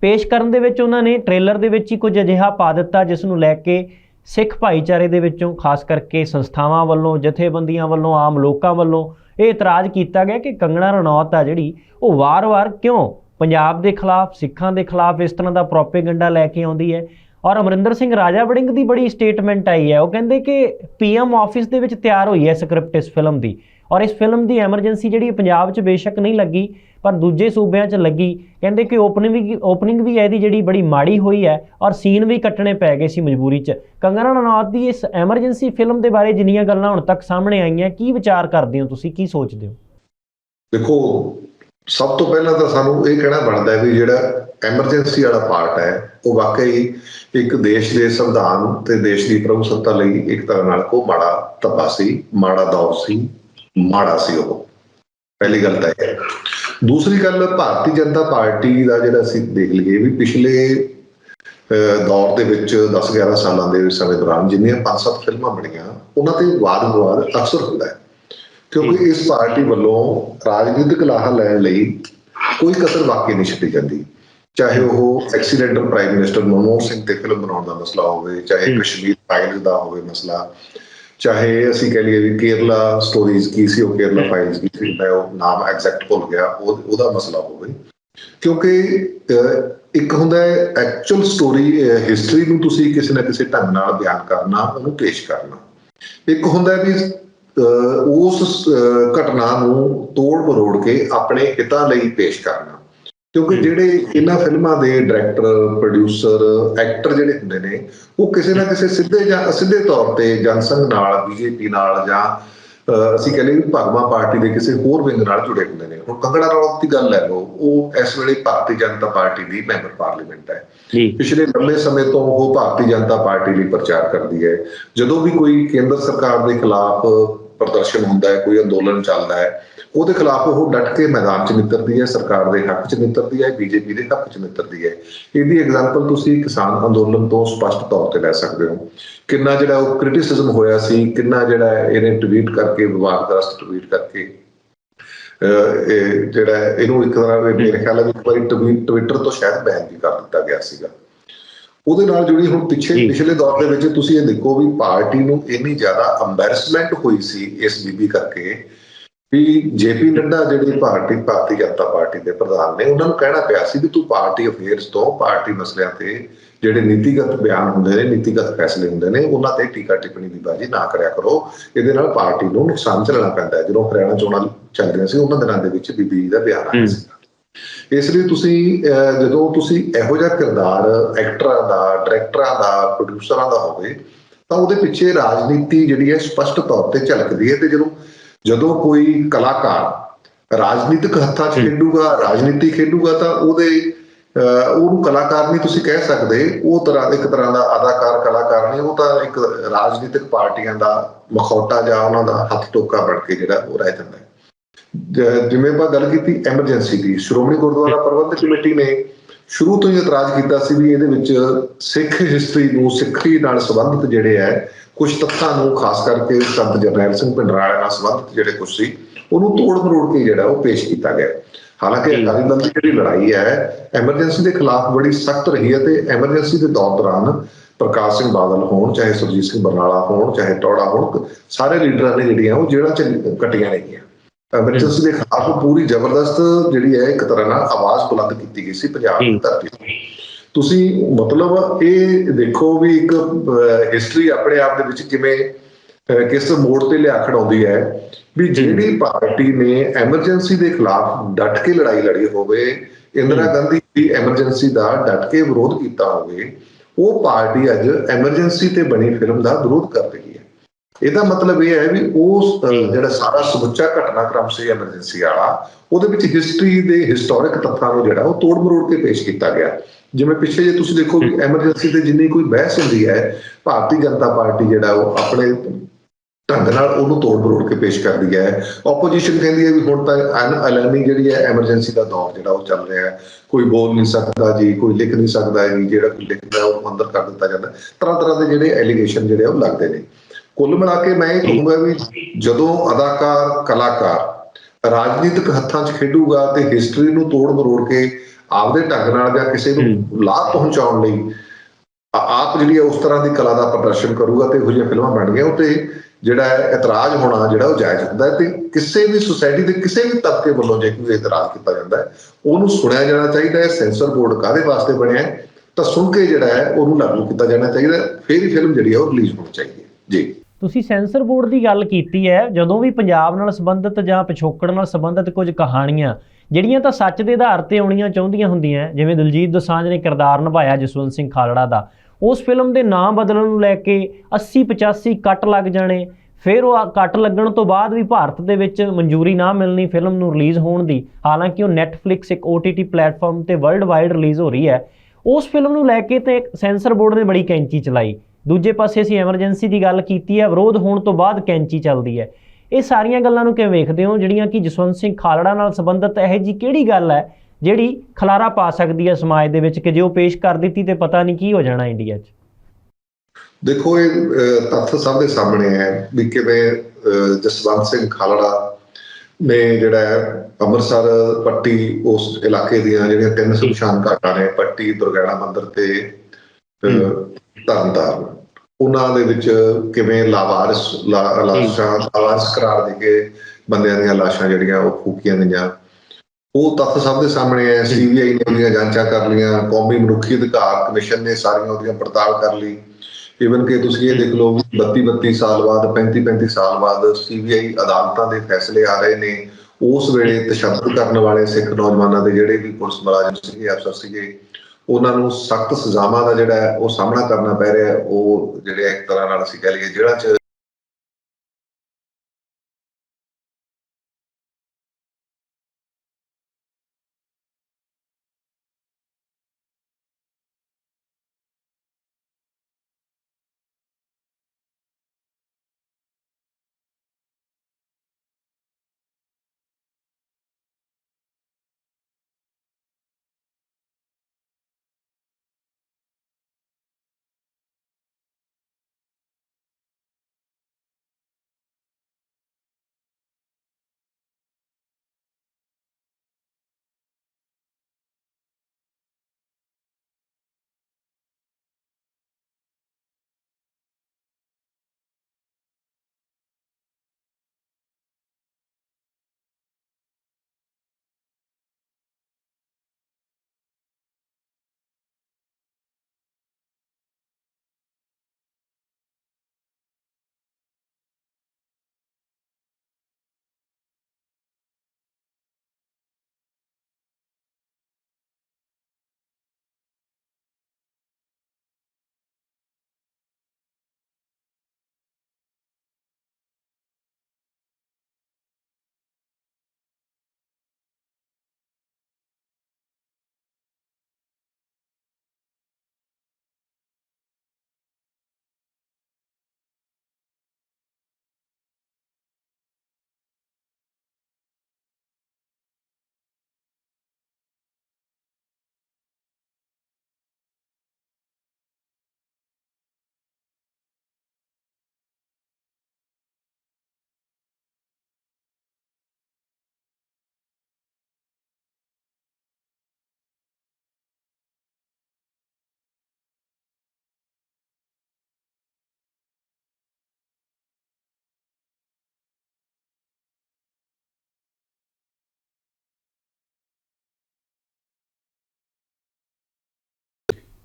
ਪੇਸ਼ ਕਰਨ ਦੇ ਵਿੱਚ ਉਹਨਾਂ ਨੇ ਟ੍ਰੇਲਰ ਦੇ ਵਿੱਚ ਹੀ ਕੁਝ ਅਜਿਹਾ ਪਾ ਦਿੱਤਾ, ਜਿਸ ਨੂੰ ਲੈ ਕੇ ਸਿੱਖ ਭਾਈਚਾਰੇ ਦੇ ਵਿੱਚੋਂ, ਖਾਸ ਕਰਕੇ ਸੰਸਥਾਵਾਂ ਵੱਲੋਂ, ਜਥੇਬੰਦੀਆਂ ਵੱਲੋਂ, ਆਮ ਲੋਕਾਂ ਵੱਲੋਂ ਇਹ ਇਤਰਾਜ਼ ਕੀਤਾ ਗਿਆ ਕਿ ਕੰਗਣਾ ਰਣੌਤ ਆ ਜਿਹੜੀ, ਉਹ ਵਾਰ-ਵਾਰ ਕਿਉਂ ਪੰਜਾਬ ਦੇ ਖਿਲਾਫ, ਸਿੱਖਾਂ ਦੇ ਖਿਲਾਫ ਇਸ ਤਰ੍ਹਾਂ ਦਾ ਪ੍ਰੋਪੇਗੈਂਡਾ ਲੈ ਕੇ ਆਉਂਦੀ ਹੈ? ਔਰ ਅਮਰਿੰਦਰ ਸਿੰਘ ਰਾਜਾ ਵੜਿੰਗ ਦੀ ਬੜੀ ਸਟੇਟਮੈਂਟ ਆਈ ਹੈ। ਉਹ ਕਹਿੰਦੇ ਕਿ ਪੀਐਮ ਆਫਿਸ ਦੇ ਵਿੱਚ ਤਿਆਰ ਹੋਈ ਹੈ ਸਕ੍ਰਿਪਟ ਇਸ ਫਿਲਮ ਦੀ। ਔਰ ਇਸ ਫਿਲਮ ਦੀ ਐਮਰਜੈਂਸੀ ਜਿਹੜੀ ਪੰਜਾਬ 'ਚ ਬੇਸ਼ੱਕ ਨਹੀਂ ਲੱਗੀ। ਪਰ ਦੂਜੇ ਸੂਬਿਆਂ 'ਚ ਲੱਗੀ। ਕਹਿੰਦੇ ਕਿ ਓਪਨਿੰਗ ਵੀ ਓਪਨਿੰਗ ਵੀ ਇਹਦੀ ਜਿਹੜੀ ਬੜੀ ਮਾੜੀ ਹੋਈ ਹੈ ਔਰ ਸੀਨ ਵੀ ਕੱਟਣੇ ਪੈ ਗਏ ਸੀ ਮਜਬੂਰੀ 'ਚ। ਕੰਗਨਾ ਰਣੌਤ ਦੀ ਇਸ ਐਮਰਜੈਂਸੀ ਫਿਲਮ ਦੇ ਬਾਰੇ ਜਿੰਨੀਆਂ ਗੱਲਾਂ ਹੁਣ ਤੱਕ ਸਾਹਮਣੇ ਆਈਆਂ, ਕੀ ਵਿਚਾਰ ਕਰਦੇ ਹੋ ਤੁਸੀਂ? ਕੀ ਸੋਚਦੇ ਹੋ? ਦੇਖੋ, ਸਭ ਤੋਂ ਪਹਿਲਾਂ ਤਾਂ ਸਾਨੂੰ ਇਹ ਕਹਿਣਾ ਬਣਦਾ ਹੈ ਵੀ ਜਿਹੜਾ ਐਮਰਜੈਂਸੀ ਵਾਲਾ ਪਾਰਟ ਹੈ, ਉਹ ਵਾਕਈ ਇੱਕ ਦੇਸ਼ ਦੇ ਸੰਵਿਧਾਨ ਤੇ ਦੇਸ਼ ਦੀ ਪ੍ਰਭੂ ਸੱਤਾ ਲਈ ਇੱਕ ਤਰ੍ਹਾਂ ਨਾਲ ਕੋ ਮਾੜਾ ਤਪਾ ਸੀ, ਮਾੜਾ ਦੌਰ ਸੀ, ਮਾੜਾ ਸੀ ਉਹ। ਪਹਿਲੀ ਗੱਲ ਤਾਂ ਇਹ ਹੈ। ਦੂਸਰੀ ਗੱਲ ਭਾਰਤੀ ਜਨਤਾ ਪਾਰਟੀ ਦਾ ਜਿਹੜਾ ਅਸੀਂ ਦੇਖ ਲਈਏ ਵੀ ਪਿਛਲੇ ਦੌਰ ਦੇ ਵਿੱਚ 10-11 ਸਾਲਾਂ ਦੇ ਸਮੇਂ ਦੌਰਾਨ ਜਿੰਨੀਆਂ ਪੰਜ ਸੱਤ ਫਿਲਮਾਂ ਬਣੀਆਂ ਉਹਨਾਂ ਤੇ ਵਾਦ ਵਿਵਾਦ ਅਕਸਰ ਹੁੰਦਾ ਹੈ। ਕਿਉਂਕਿ ਇਸ ਪਾਰਟੀ ਵੱਲੋਂ ਰਾਜਨੀਤਿਕ ਲਾਹਾ ਲੈਣ ਲਈ ਕੋਈ ਕਸਰ ਵਾਕਈ ਨਹੀਂ ਛੱਡੀ ਜਾਂਦੀ। ਚਾਹੇ ਉਹ accidental prime minister Manmohan Singh ਤੇ ਫਿਲਮ ਬਣਾਉਣ ਦਾ ਮਸਲਾ ਹੋਵੇ ਚਾਹੇ। ਕਸ਼ਮੀਰ ਫਾਈਲਸ ਦਾ ਹੋਵੇ ਮਸਲਾ ਚਾਹੇ ਅਸੀਂ ਕਹ ਲਈਏ ਵੀ ਕੇਰਲਾ ਸਟੋਰੀਜ਼ ਕੀ ਸੀ, ਉਹ ਕੇਰਲਾ ਫਾਈਲਸ ਕੀ ਸੀ, ਮੈਂ ਉਹ ਨਾਮ ਐਗਜ਼ੈਕਟ ਭੁੱਲ ਗਿਆ, ਉਹ, ਉਹਦਾ ਮਸਲਾ ਹੋਵੇ ਕਿਉਂਕਿ ਇੱਕ ਹੁੰਦਾ ਹੈ ਐਕਚੁਅਲ ਸਟੋਰੀ ਹਿਸਟਰੀ ਨੂੰ ਤੁਸੀਂ ਕਿਸੇ ਨਾ ਕਿਸੇ ਢੰਗ ਨਾਲ ਬਿਆਨ ਕਰਨਾ, ਉਹਨੂੰ ਪੇਸ਼ ਕਰਨਾ। ਇੱਕ ਹੁੰਦਾ ਵੀ ਉਸ ਘਟਨਾ ਨੂੰ ਤੋੜ ਮਰੋੜ ਕੇ ਆਪਣੇ ਹਿੱਤਾਂ ਲਈ ਪੇਸ਼ ਕਰਨਾ। ਕਿਉਂਕਿ। ਜਿਹੜੇ ਇਹਨਾਂ ਫਿਲਮਾਂ ਦੇ ਡਾਇਰੈਕਟਰ ਪ੍ਰੋਡਿਊਸਰ ਐਕਟਰ ਜਿਹੜੇ ਹੁੰਦੇ ਨੇ ਉਹ ਕਿਸੇ ਨਾ ਕਿਸੇ ਸਿੱਧੇ ਜਾਂ ਅਸਿੱਧੇ ਤੌਰ ਤੇ ਜਨਸੰਘ ਨਾਲ ਬੀਜੇਪੀ ਨਾਲ ਜਾਂ ਅਸੀਂ ਕਹਿੰਦੇ ਵੀ ਭਗਵਾ ਪਾਰਟੀ ਦੇ ਕਿਸੇ ਹੋਰ ਵਿੰਗ ਨਾਲ ਜੁੜੇ ਹੁੰਦੇ ਨੇ। ਹੁਣ ਕੰਗੜਾ ਰਣੌਤ ਦੀ ਗੱਲ ਲੈ ਲਓ ਉਹ ਇਸ ਵੇਲੇ ਭਾਰਤੀ ਜਨਤਾ ਪਾਰਟੀ ਦੀ ਮੈਂਬਰ ਪਾਰਲੀਮੈਂਟ ਹੈ। ਪਿਛਲੇ ਲੰਬੇ ਸਮੇਂ ਤੋਂ ਉਹ ਭਾਰਤੀ ਜਨਤਾ ਪਾਰਟੀ ਲਈ ਪ੍ਰਚਾਰ ਕਰਦੀ ਹੈ। ਜਦੋਂ ਵੀ ਕੋਈ ਕੇਂਦਰ ਸਰਕਾਰ ਦੇ ਖਿਲਾਫ ਪ੍ਰਦਰਸ਼ਨ ਹੁੰਦਾ ਹੈ ਕੋਈ ਅੰਦੋਲਨ ਚੱਲਦਾ ਹੈ ਉਹਦੇ ਖਿਲਾਫ ਉਹ ਡਟ ਕੇ ਮੈਦਾਨ 'ਚ ਨਿੱਤਰਦੀ ਹੈ ਸਰਕਾਰ ਦੇ ਹੱਕ 'ਚ ਨਿੱਤਰਦੀ ਹੈ ਬੀਜੇਪੀ ਦੇ ਹੱਕ 'ਚ ਨਿੱਤਰਦੀ ਹੈ। ਇਹਦੀ ਐਗਜ਼ਾਮਪਲ ਤੁਸੀਂ ਕਿਸਾਨ ਅੰਦੋਲਨ ਤੋਂ ਸਪਸ਼ਟ ਤੌਰ ਤੇ ਲੈ ਸਕਦੇ ਹੋ। ਕਿੰਨਾ ਜਿਹੜਾ ਉਹ ਕ੍ਰਿਟਿਸਿਜ਼ਮ ਹੋਇਆ ਸੀ ਕਿੰਨਾ ਜਿਹੜਾ ਇਹਨੇ ਟਵੀਟ ਕਰਕੇ ਵਿਵਾਦਗ੍ਰਸਤ ਟਵੀਟ ਕਰਕੇ ਜਿਹੜਾ ਇਹਨੂੰ ਇੱਕ ਤਰ੍ਹਾਂ ਦੇ ਮੇਰੇ ਖਿਆਲ ਹੈ ਵੀ ਇੱਕ ਵਾਰੀ ਟਵੀਟ ਟਵਿੱਟਰ ਤੋਂ ਸ਼ਾਇਦ ਬੈਨ ਵੀ ਕਰ ਦਿੱਤਾ ਗਿਆ ਸੀਗਾ। ਉਹਦੇ ਨਾਲ ਜੁੜੀ ਹੁਣ ਪਿੱਛੇ। ਪਿਛਲੇ ਦੌਰ ਦੇ ਵਿੱਚ ਤੁਸੀਂ ਇਹ ਦੇਖੋ ਵੀ ਪਾਰਟੀ ਨੂੰ ਇੰਨੀ ਜ਼ਿਆਦਾ ਅੰਬੈਰਸਮੈਂਟ ਹੋਈ ਸੀ ਇਸ ਬੀਬੀ ਕਰਕੇ ਵੀ ਜੇਪੀ ਨੱਡਾ ਜਿਹੜੀ ਪਾਰਟੀ ਭਾਰਤੀ ਜਨਤਾ ਪਾਰਟੀ ਦੇ ਪ੍ਰਧਾਨ ਨੇ ਉਹਨਾਂ ਨੂੰ ਕਹਿਣਾ ਪਿਆ ਸੀ ਵੀ ਤੂੰ ਪਾਰਟੀ ਅਫੇਅਰਸ ਤੋਂ ਪਾਰਟੀ ਮਸਲਿਆਂ ਤੇ ਜਿਹੜੇ ਨੀਤੀਗਤ ਬਿਆਨ ਹੁੰਦੇ ਨੇ ਨੀਤੀਗਤ ਫੈਸਲੇ ਹੁੰਦੇ ਨੇ ਉਹਨਾਂ ਤੇ ਟੀਕਾ ਟਿੱਪਣੀ ਦੀ ਬਾਜੀ ਨਾ ਕਰਿਆ ਕਰੋ। ਇਹਦੇ ਨਾਲ ਪਾਰਟੀ ਨੂੰ ਨੁਕਸਾਨ ਝੱਲਣਾ ਪੈਂਦਾ ਹੈ। ਜਦੋਂ ਹਰਿਆਣਾ ਚੋਣਾਂ ਚੱਲ ਰਹੀਆਂ ਸੀ ਉਹਨਾਂ ਦਿਨਾਂ ਦੇ ਵਿੱਚ ਬੀਬੀ ਜੀ ਦਾ ਬਿਆਨ ਆਇਆ। ਸੀ। ਇਸ ਲਈ ਤੁਸੀਂ ਜਦੋਂ ਤੁਸੀਂ ਇਹੋ ਜਿਹਾ ਕਿਰਦਾਰ ਐਕਟਰਾਂ ਦਾ ਡਾਇਰੈਕਟਰਾਂ ਦਾ ਪ੍ਰੋਡਿਊਸਰਾਂ ਦਾ ਹੋਵੇ ਤਾਂ ਉਹਦੇ ਪਿੱਛੇ ਰਾਜਨੀਤੀ ਜਿਹੜੀ ਹੈ ਸਪਸ਼ਟ ਤੌਰ ਤੇ ਝਲਕਦੀ ਹੈ ਤੇ ਜਦੋਂ ਜਦੋਂ ਕੋਈ ਕਲਾਕਾਰ ਰਾਜਨੀਤਿਕ ਹੱਥਾਂ 'ਚ। ਖੇਡੂਗਾ ਰਾਜਨੀਤੀ ਖੇਡੂਗਾ ਤਾਂ ਉਹਦੇ ਉਹਨੂੰ ਕਲਾਕਾਰ ਨਹੀਂ ਤੁਸੀਂ ਕਹਿ ਸਕਦੇ। ਉਹ ਤਰ੍ਹਾਂ ਇੱਕ ਤਰ੍ਹਾਂ ਦਾ ਅਦਾਕਾਰ ਕਲਾਕਾਰ ਨਹੀਂ ਉਹ ਤਾਂ ਇੱਕ ਰਾਜਨੀਤਿਕ ਪਾਰਟੀਆਂ ਦਾ ਮਖੌਟਾ ਜਾਂ ਉਹਨਾਂ ਦਾ ਹੱਥ ਟੋਕਾ ਬਣ ਕੇ ਜਿਹੜਾ ਉਹ ਰਹਿ ਜਾਂਦਾ ਹੈ। ਜਿਵੇਂ ਆਪਾਂ ਗੱਲ ਕੀਤੀ ਐਮਰਜੈਂਸੀ ਦੀ ਸ਼੍ਰੋਮਣੀ ਗੁਰਦੁਆਰਾ ਪ੍ਰਬੰਧਕ ਕਮੇਟੀ ਨੇ ਸ਼ੁਰੂ ਤੋਂ ਹੀ ਇਤਰਾਜ਼ ਕੀਤਾ ਸੀ ਵੀ ਇਹਦੇ ਵਿੱਚ ਸਿੱਖ ਹਿਸਟਰੀ ਨੂੰ ਸਿੱਖੀ ਨਾਲ ਸੰਬੰਧਿਤ ਜਿਹੜੇ ਹੈ, ਕੁਝ ਤੱਥਾਂ ਨੂੰ ਖਾਸ ਕਰਕੇ ਸੰਤ ਜਰਨੈਲ ਸਿੰਘ ਭਿੰਡਰਾਲੇ ਨਾਲ ਸੰਬੰਧਿਤ ਜਿਹੜੇ ਕੁਝ ਸੀ, ਉਹਨੂੰ ਤੋੜ ਮਰੋੜ ਕੇ ਜਿਹੜਾ ਉਹ ਪੇਸ਼ ਕੀਤਾ ਗਿਆ। ਹਾਲਾਂਕਿ ਅਕਾਲੀ ਦਲ ਦੀ ਜਿਹੜੀ ਲੜਾਈ ਹੈ ਐਮਰਜੈਂਸੀ ਦੇ ਖਿਲਾਫ ਬੜੀ ਸਖਤ ਰਹੀ ਹੈ ਤੇ ਐਮਰਜੈਂਸੀ ਦੇ ਦੌਰ ਦੌਰਾਨ ਪ੍ਰਕਾਸ਼ ਸਿੰਘ ਬਾਦਲ ਹੋਣ, ਚਾਹੇ ਸੁਰਜੀਤ ਸਿੰਘ ਬਰਨਾਲਾ ਹੋਣ, ਚਾਹੇ ਟੌੜਾ ਹੋਣ, ਸਾਰੇ ਲੀਡਰਾਂ ਨੇ ਜਿਹੜੀਆਂ ਉਹ ਜਿਹੜਾ ਚ ਕੱਟੀਆਂ ਨੇਗੀਆਂ ਐਮਰਜੈਂਸੀ ਦੇ ਖਿਲਾਫ ਪੂਰੀ ਜ਼ਬਰਦਸਤ ਜਿਹੜੀ ਹੈ ਇੱਕ ਤਰ੍ਹਾਂ ਨਾਲ ਆਵਾਜ਼ ਬੁਲੰਦ ਕੀਤੀ ਗਈ ਸੀ ਪੰਜਾਬ ਦੀ। ਧਰਤੀ ਤੇ। ਤੁਸੀਂ ਮਤਲਬ ਇਹ ਦੇਖੋ ਵੀ ਇੱਕ ਹਿਸਟਰੀ ਆਪਣੇ ਆਪ ਦੇ ਵਿੱਚ ਕਿਵੇਂ ਕਿਸ ਮੋੜ ਤੇ ਲਿਆ ਖੜਾਉਂਦੀ ਹੈ ਵੀ ਜਿਹੜੀ ਪਾਰਟੀ ਨੇ ਐਮਰਜੈਂਸੀ ਦੇ ਖਿਲਾਫ ਡਟ ਕੇ ਲੜਾਈ ਲੜੀ ਹੋਵੇ ਇੰਦਰਾ ਗਾਂਧੀ ਦੀ ਐਮਰਜੈਂਸੀ ਦਾ ਡਟ ਕੇ ਵਿਰੋਧ ਕੀਤਾ ਹੋਵੇ ਉਹ ਪਾਰਟੀ ਅੱਜ ਐਮਰਜੈਂਸੀ ਤੇ ਬਣੀ ਫਿਲਮ ਦਾ ਵਿਰੋਧ ਕਰ ਰਹੀ ਹੈ। ਇਹਦਾ ਮਤਲਬ ਇਹ ਹੈ ਵੀ ਉਸ ਅਹ, ਜਿਹੜਾ ਸਾਰਾ ਸਮੁੱਚਾ ਘਟਨਾਕ੍ਰਮ ਸੀ ਐਮਰਜੈਂਸੀ ਵਾਲਾ ਉਹਦੇ ਵਿੱਚ ਹਿਸਟਰੀ ਦੇ ਹਿਸਟੋਰਿਕ ਤੱਥਾਂ ਨੂੰ ਜਿਹੜਾ ਉਹ ਤੋੜ ਮਰੋੜ ਕੇ ਪੇਸ਼ ਕੀਤਾ ਗਿਆ। ਜਿਵੇਂ ਪਿੱਛੇ ਜੇ ਤੁਸੀਂ ਦੇਖੋ ਵੀ ਐਮਰਜੈਂਸੀ ਤੇ ਜਿੰਨੀ ਕੋਈ ਬਹਿਸ ਹੁੰਦੀ ਹੈ ਭਾਰਤੀ ਜਨਤਾ ਪਾਰਟੀ ਜਿਹੜਾ ਉਹ ਆਪਣੇ ਢੰਗ ਨਾਲ ਉਹਨੂੰ ਤੋੜ ਮਰੋੜ ਕੇ ਪੇਸ਼ ਕਰਦੀ ਹੈ। ਆਪੋਜੀਸ਼ਨ ਕਹਿੰਦੀ ਹੈ ਵੀ ਹੁਣ ਤਾਂ ਅਨਅਲੈਨੀ ਜਿਹੜੀ ਹੈ ਐਮਰਜੈਂਸੀ ਦਾ ਦੌਰ ਜਿਹੜਾ ਉਹ ਚੱਲ ਰਿਹਾ ਹੈ। ਕੋਈ ਬੋਲ ਨਹੀਂ ਸਕਦਾ ਜੀ ਕੋਈ ਲਿਖ ਨਹੀਂ ਸਕਦਾ ਜੀ ਜਿਹੜਾ ਕੋਈ ਲਿਖਦਾ ਉਹਨੂੰ ਅੰਦਰ ਕਰ ਦਿੱਤਾ ਜਾਂਦਾ। ਤਰ੍ਹਾਂ ਤਰ੍ਹਾਂ ਦੇ ਜਿਹੜੇ ਐਲੀਗੇਸ਼ਨ ਜਿਹੜੇ ਉਹ ਲੱਗਦੇ ਨੇ। ਕੁੱਲ ਮਿਲਾ ਕੇ ਮੈਂ ਇਹ ਕਹੂੰਗਾ ਵੀ ਜਦੋਂ ਅਦਾਕਾਰ ਕਲਾਕਾਰ ਰਾਜਨੀਤਿਕ ਹੱਥਾਂ 'ਚ ਖੇਡੂਗਾ ਤੇ ਹਿਸਟਰੀ ਨੂੰ ਤੋੜ ਮਰੋੜ ਕੇ ਆਪਦੇ ਢੰਗ ਨਾਲ ਜਾਂ ਕਿਸੇ ਨੂੰ ਲਾਭ ਪਹੁੰਚਾਉਣ ਲਈ ਆਪ ਜਿਹੜੀ ਉਸ ਤਰ੍ਹਾਂ ਦੀ ਕਲਾ ਦਾ ਪ੍ਰਦਰਸ਼ਨ ਕਰੂਗਾ ਤੇ ਇਹੋ ਜਿਹੀਆਂ ਫਿਲਮਾਂ ਬਣਦੀਆਂ ਉਹ ਤੇ ਜਿਹੜਾ ਇਤਰਾਜ਼ ਹੋਣਾ ਜਿਹੜਾ ਉਹ ਜਾਇਜ਼ ਹੁੰਦਾ ਹੈ ਤੇ ਕਿਸੇ ਵੀ ਸੁਸਾਇਟੀ ਦੇ ਕਿਸੇ ਵੀ ਤਬਕੇ ਵੱਲੋਂ ਜੇ ਕੋਈ ਇਤਰਾਜ਼ ਕੀਤਾ ਜਾਂਦਾ ਹੈ ਉਹਨੂੰ ਸੁਣਿਆ ਜਾਣਾ ਚਾਹੀਦਾ ਹੈ ਸੈਂਸਰ ਬੋਰਡ ਕਾਦੇ ਵਾਸਤੇ ਬਣਿਆ ਹੈ ਤਾਂ ਸੁਣ ਕੇ ਜਿਹੜਾ ਹੈ ਉਹਨੂੰ ਲਾਗੂ ਕੀਤਾ ਜਾਣਾ ਚਾਹੀਦਾ ਫਿਰ ਹੀ ਫਿਲਮ ਜਿਹੜੀ ਹੈ ਉਹ ਰਿਲੀਜ਼ ਹੋਣੀ ਚਾਹੀਦੀ ਹੈ। ਜੀ। ਤੁਸੀਂ ਸੈਂਸਰ ਬੋਰਡ ਦੀ ਗੱਲ ਕੀਤੀ ਹੈ, ਜਦੋਂ ਵੀ ਪੰਜਾਬ ਨਾਲ ਸੰਬੰਧਿਤ ਜਾਂ ਪਿਛੋਕੜ ਨਾਲ ਸੰਬੰਧਿਤ ਕੁਝ ਕਹਾਣੀਆਂ, ਜਿਹੜੀਆਂ ਤਾਂ ਸੱਚ ਦੇ ਆਧਾਰ ਤੇ ਆਉਣੀਆਂ ਚਾਹੁੰਦੀਆਂ ਹੁੰਦੀਆਂ, ਜਿਵੇਂ ਦਲਜੀਤ ਦੋਸਾਂਝ ਨੇ ਕਿਰਦਾਰ ਨਿਭਾਇਆ ਜਸਵੰਤ ਸਿੰਘ ਖਾਲੜਾ ਦਾ, ਉਸ ਫਿਲਮ ਦੇ ਨਾਮ ਬਦਲਣ ਨੂੰ ਲੈ ਕੇ 80 85 ਕੱਟ ਲੱਗ ਜਾਣੇ, ਫਿਰ ਉਹ ਕੱਟ ਲੱਗਣ ਤੋਂ ਬਾਅਦ ਵੀ ਭਾਰਤ ਦੇ ਵਿੱਚ ਮਨਜ਼ੂਰੀ ਨਾ ਮਿਲਣੀ ਫਿਲਮ ਨੂੰ ਰਿਲੀਜ਼ ਹੋਣ ਦੀ, ਹਾਲਾਂਕਿ ਉਹ Netflix ਇੱਕ OTT ਪਲੇਟਫਾਰਮ ਤੇ ਵਰਲਡ ਵਾਈਡ ਰਿਲੀਜ਼ ਹੋ ਰਹੀ ਹੈ, ਉਸ ਫਿਲਮ ਨੂੰ ਲੈ ਕੇ ਤੇ ਸੈਂਸਰ ਬੋਰਡ ਨੇ ਬੜੀ ਕੈਂਚੀ ਚਲਾਈ ਦੂਜੇ ਪਾਸੇ ਅਸੀਂ ਐਮਰਜੈਂਸੀ ਦੀ ਗੱਲ ਕੀਤੀ ਹੈ ਵਿਰੋਧ ਹੋਣ ਤੋਂ ਬਾਅਦ ਕੈਂਚੀ ਚੱਲਦੀ ਹੈ। ਇਹ ਸਾਰੀਆਂ ਗੱਲਾਂ ਨੂੰ ਕਿਵੇਂ ਵੇਖਦੇ ਹੋ? ਜਿਹੜੀਆਂ ਕਿ ਜਸਵੰਤ ਸਿੰਘ ਖਾਲੜਾ ਨਾਲ ਸੰਬੰਧਿਤ ਇਹ ਜੀ ਕਿਹੜੀ ਗੱਲ ਹੈ ਜਿਹੜੀ ਖਲਾਰਾ ਪਾ ਸਕਦੀ ਹੈ ਸਮਾਜ ਦੇ ਵਿੱਚ ਕਿ ਜੇ ਉਹ ਪੇਸ਼ ਕਰ ਦਿੱਤੀ ਤੇ ਪਤਾ ਨਹੀਂ ਕੀ ਹੋ ਜਾਣਾ ਇੰਡੀਆ 'ਚ? ਦੇਖੋ ਇਹ ਤੱਥ ਸਭ ਦੇ ਸਾਹਮਣੇ ਹੈ ਵੀ ਕਿਵੇਂ ਜਸਵੰਤ ਸਿੰਘ ਖਾਲੜਾ ਨੇ ਜਿਹੜਾ ਹੈ ਅੰਮ੍ਰਿਤਸਰ ਪੱਟੀ ਉਸ ਇਲਾਕੇ ਦੀਆਂ ਜਿਹੜੀਆਂ ਤਿੰਨ ਸ਼ਮਸ਼ਾਨ ਘਾਟਾਂ ਨੇ ਪੱਟੀ ਦੁਰਗਿਆਣਾ ਮੰਦਿਰ ਤੇ ਤਰਨਤਾਰਨ ਉਹਨਾਂ ਦੇ ਵਿੱਚ ਕਿਵੇਂ ਲਾਵਾਰਸ ਲਾਸ਼ਾਂ ਲਾਵਾਰਸ ਕਰਾਰ ਦੇ ਕੇ ਬੰਦਿਆਂ ਦੀਆਂ ਲਾਸ਼ਾਂ ਜਿਹੜੀਆਂ ਉਹ ਫੂਕੀਆਂ ਗਈਆਂ। ਉਹ ਤੱਥ ਸਭ ਦੇ ਸਾਹਮਣੇ ਹੈ। ਸੀਬੀਆਈ ਨੇ ਉਹਦੀਆਂ ਜਾਂਚਾਂ ਕਰ ਲਈਆਂ। ਕੌਮੀ ਮਨੁੱਖੀ ਅਧਿਕਾਰ ਕਮਿਸ਼ਨ ਨੇ ਸਾਰੀਆਂ ਉਹਦੀਆਂ ਪੜਤਾਲ ਕਰ ਲਈ। ਇਵਨ ਕਿ ਤੁਸੀਂ ਇਹ ਦੇਖ ਲਓ 32 32 ਸਾਲ ਬਾਅਦ 35 35 ਸਾਲ ਬਾਅਦ ਸੀਬੀਆਈ ਅਦਾਲਤਾਂ ਦੇ ਫੈਸਲੇ ਆ ਰਹੇ ਨੇ। ਉਸ ਵੇਲੇ ਤਸ਼ੱਦਦ ਕਰਨ ਵਾਲੇ ਸਿੱਖ ਨੌਜਵਾਨਾਂ ਦੇ ਜਿਹੜੇ ਵੀ ਪੁਲਿਸ ਮੁਲਾਜ਼ਮ ਸੀਗੇ ਅਫਸਰ ਸੀਗੇ ਉਹਨਾਂ ਨੂੰ ਸਖਤ ਸਜ਼ਾਵਾਂ ਦਾ ਜਿਹੜਾ ਹੈ ਉਹ ਸਾਹਮਣਾ ਕਰਨਾ ਪੈ ਰਿਹਾ ਉਹ ਜਿਹੜੇ ਇੱਕ ਤਰ੍ਹਾਂ ਨਾਲ ਅਸੀਂ ਕਹਿ ਲਈਏ ਜਿਹੜਾ ਚ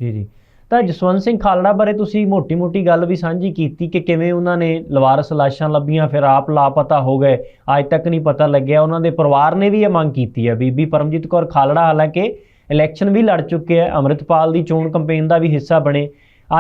ਜੀ ਜੀ। ਤਾਂ ਜਸਵੰਤ ਸਿੰਘ ਖਾਲੜਾ ਬਾਰੇ ਤੁਸੀਂ ਮੋਟੀ-ਮੋਟੀ ਗੱਲ ਵੀ ਸਾਂਝੀ ਕੀਤੀ ਕਿ ਕਿਵੇਂ ਉਹਨਾਂ ਨੇ ਲਵਾਰਸ ਲਾਸ਼ਾਂ ਲੱਭੀਆਂ, ਫਿਰ ਆਪ ਲਾਪਤਾ ਹੋ ਗਏ, ਅੱਜ ਤੱਕ ਨਹੀਂ ਪਤਾ ਲੱਗਿਆ। ਉਹਨਾਂ ਦੇ ਪਰਿਵਾਰ ਨੇ ਵੀ ਇਹ ਮੰਗ ਕੀਤੀ ਹੈ। ਬੀਬੀ ਪਰਮਜੀਤ ਕੌਰ ਖਾਲੜਾ ਹਾਲਾਂਕਿ ਇਲੈਕਸ਼ਨ ਵੀ ਲੜ ਚੁੱਕੇ ਹੈ, ਅੰਮ੍ਰਿਤਪਾਲ ਦੀ ਚੋਣ ਕੈਂਪੇਨ ਦਾ ਵੀ ਹਿੱਸਾ ਬਣੇ।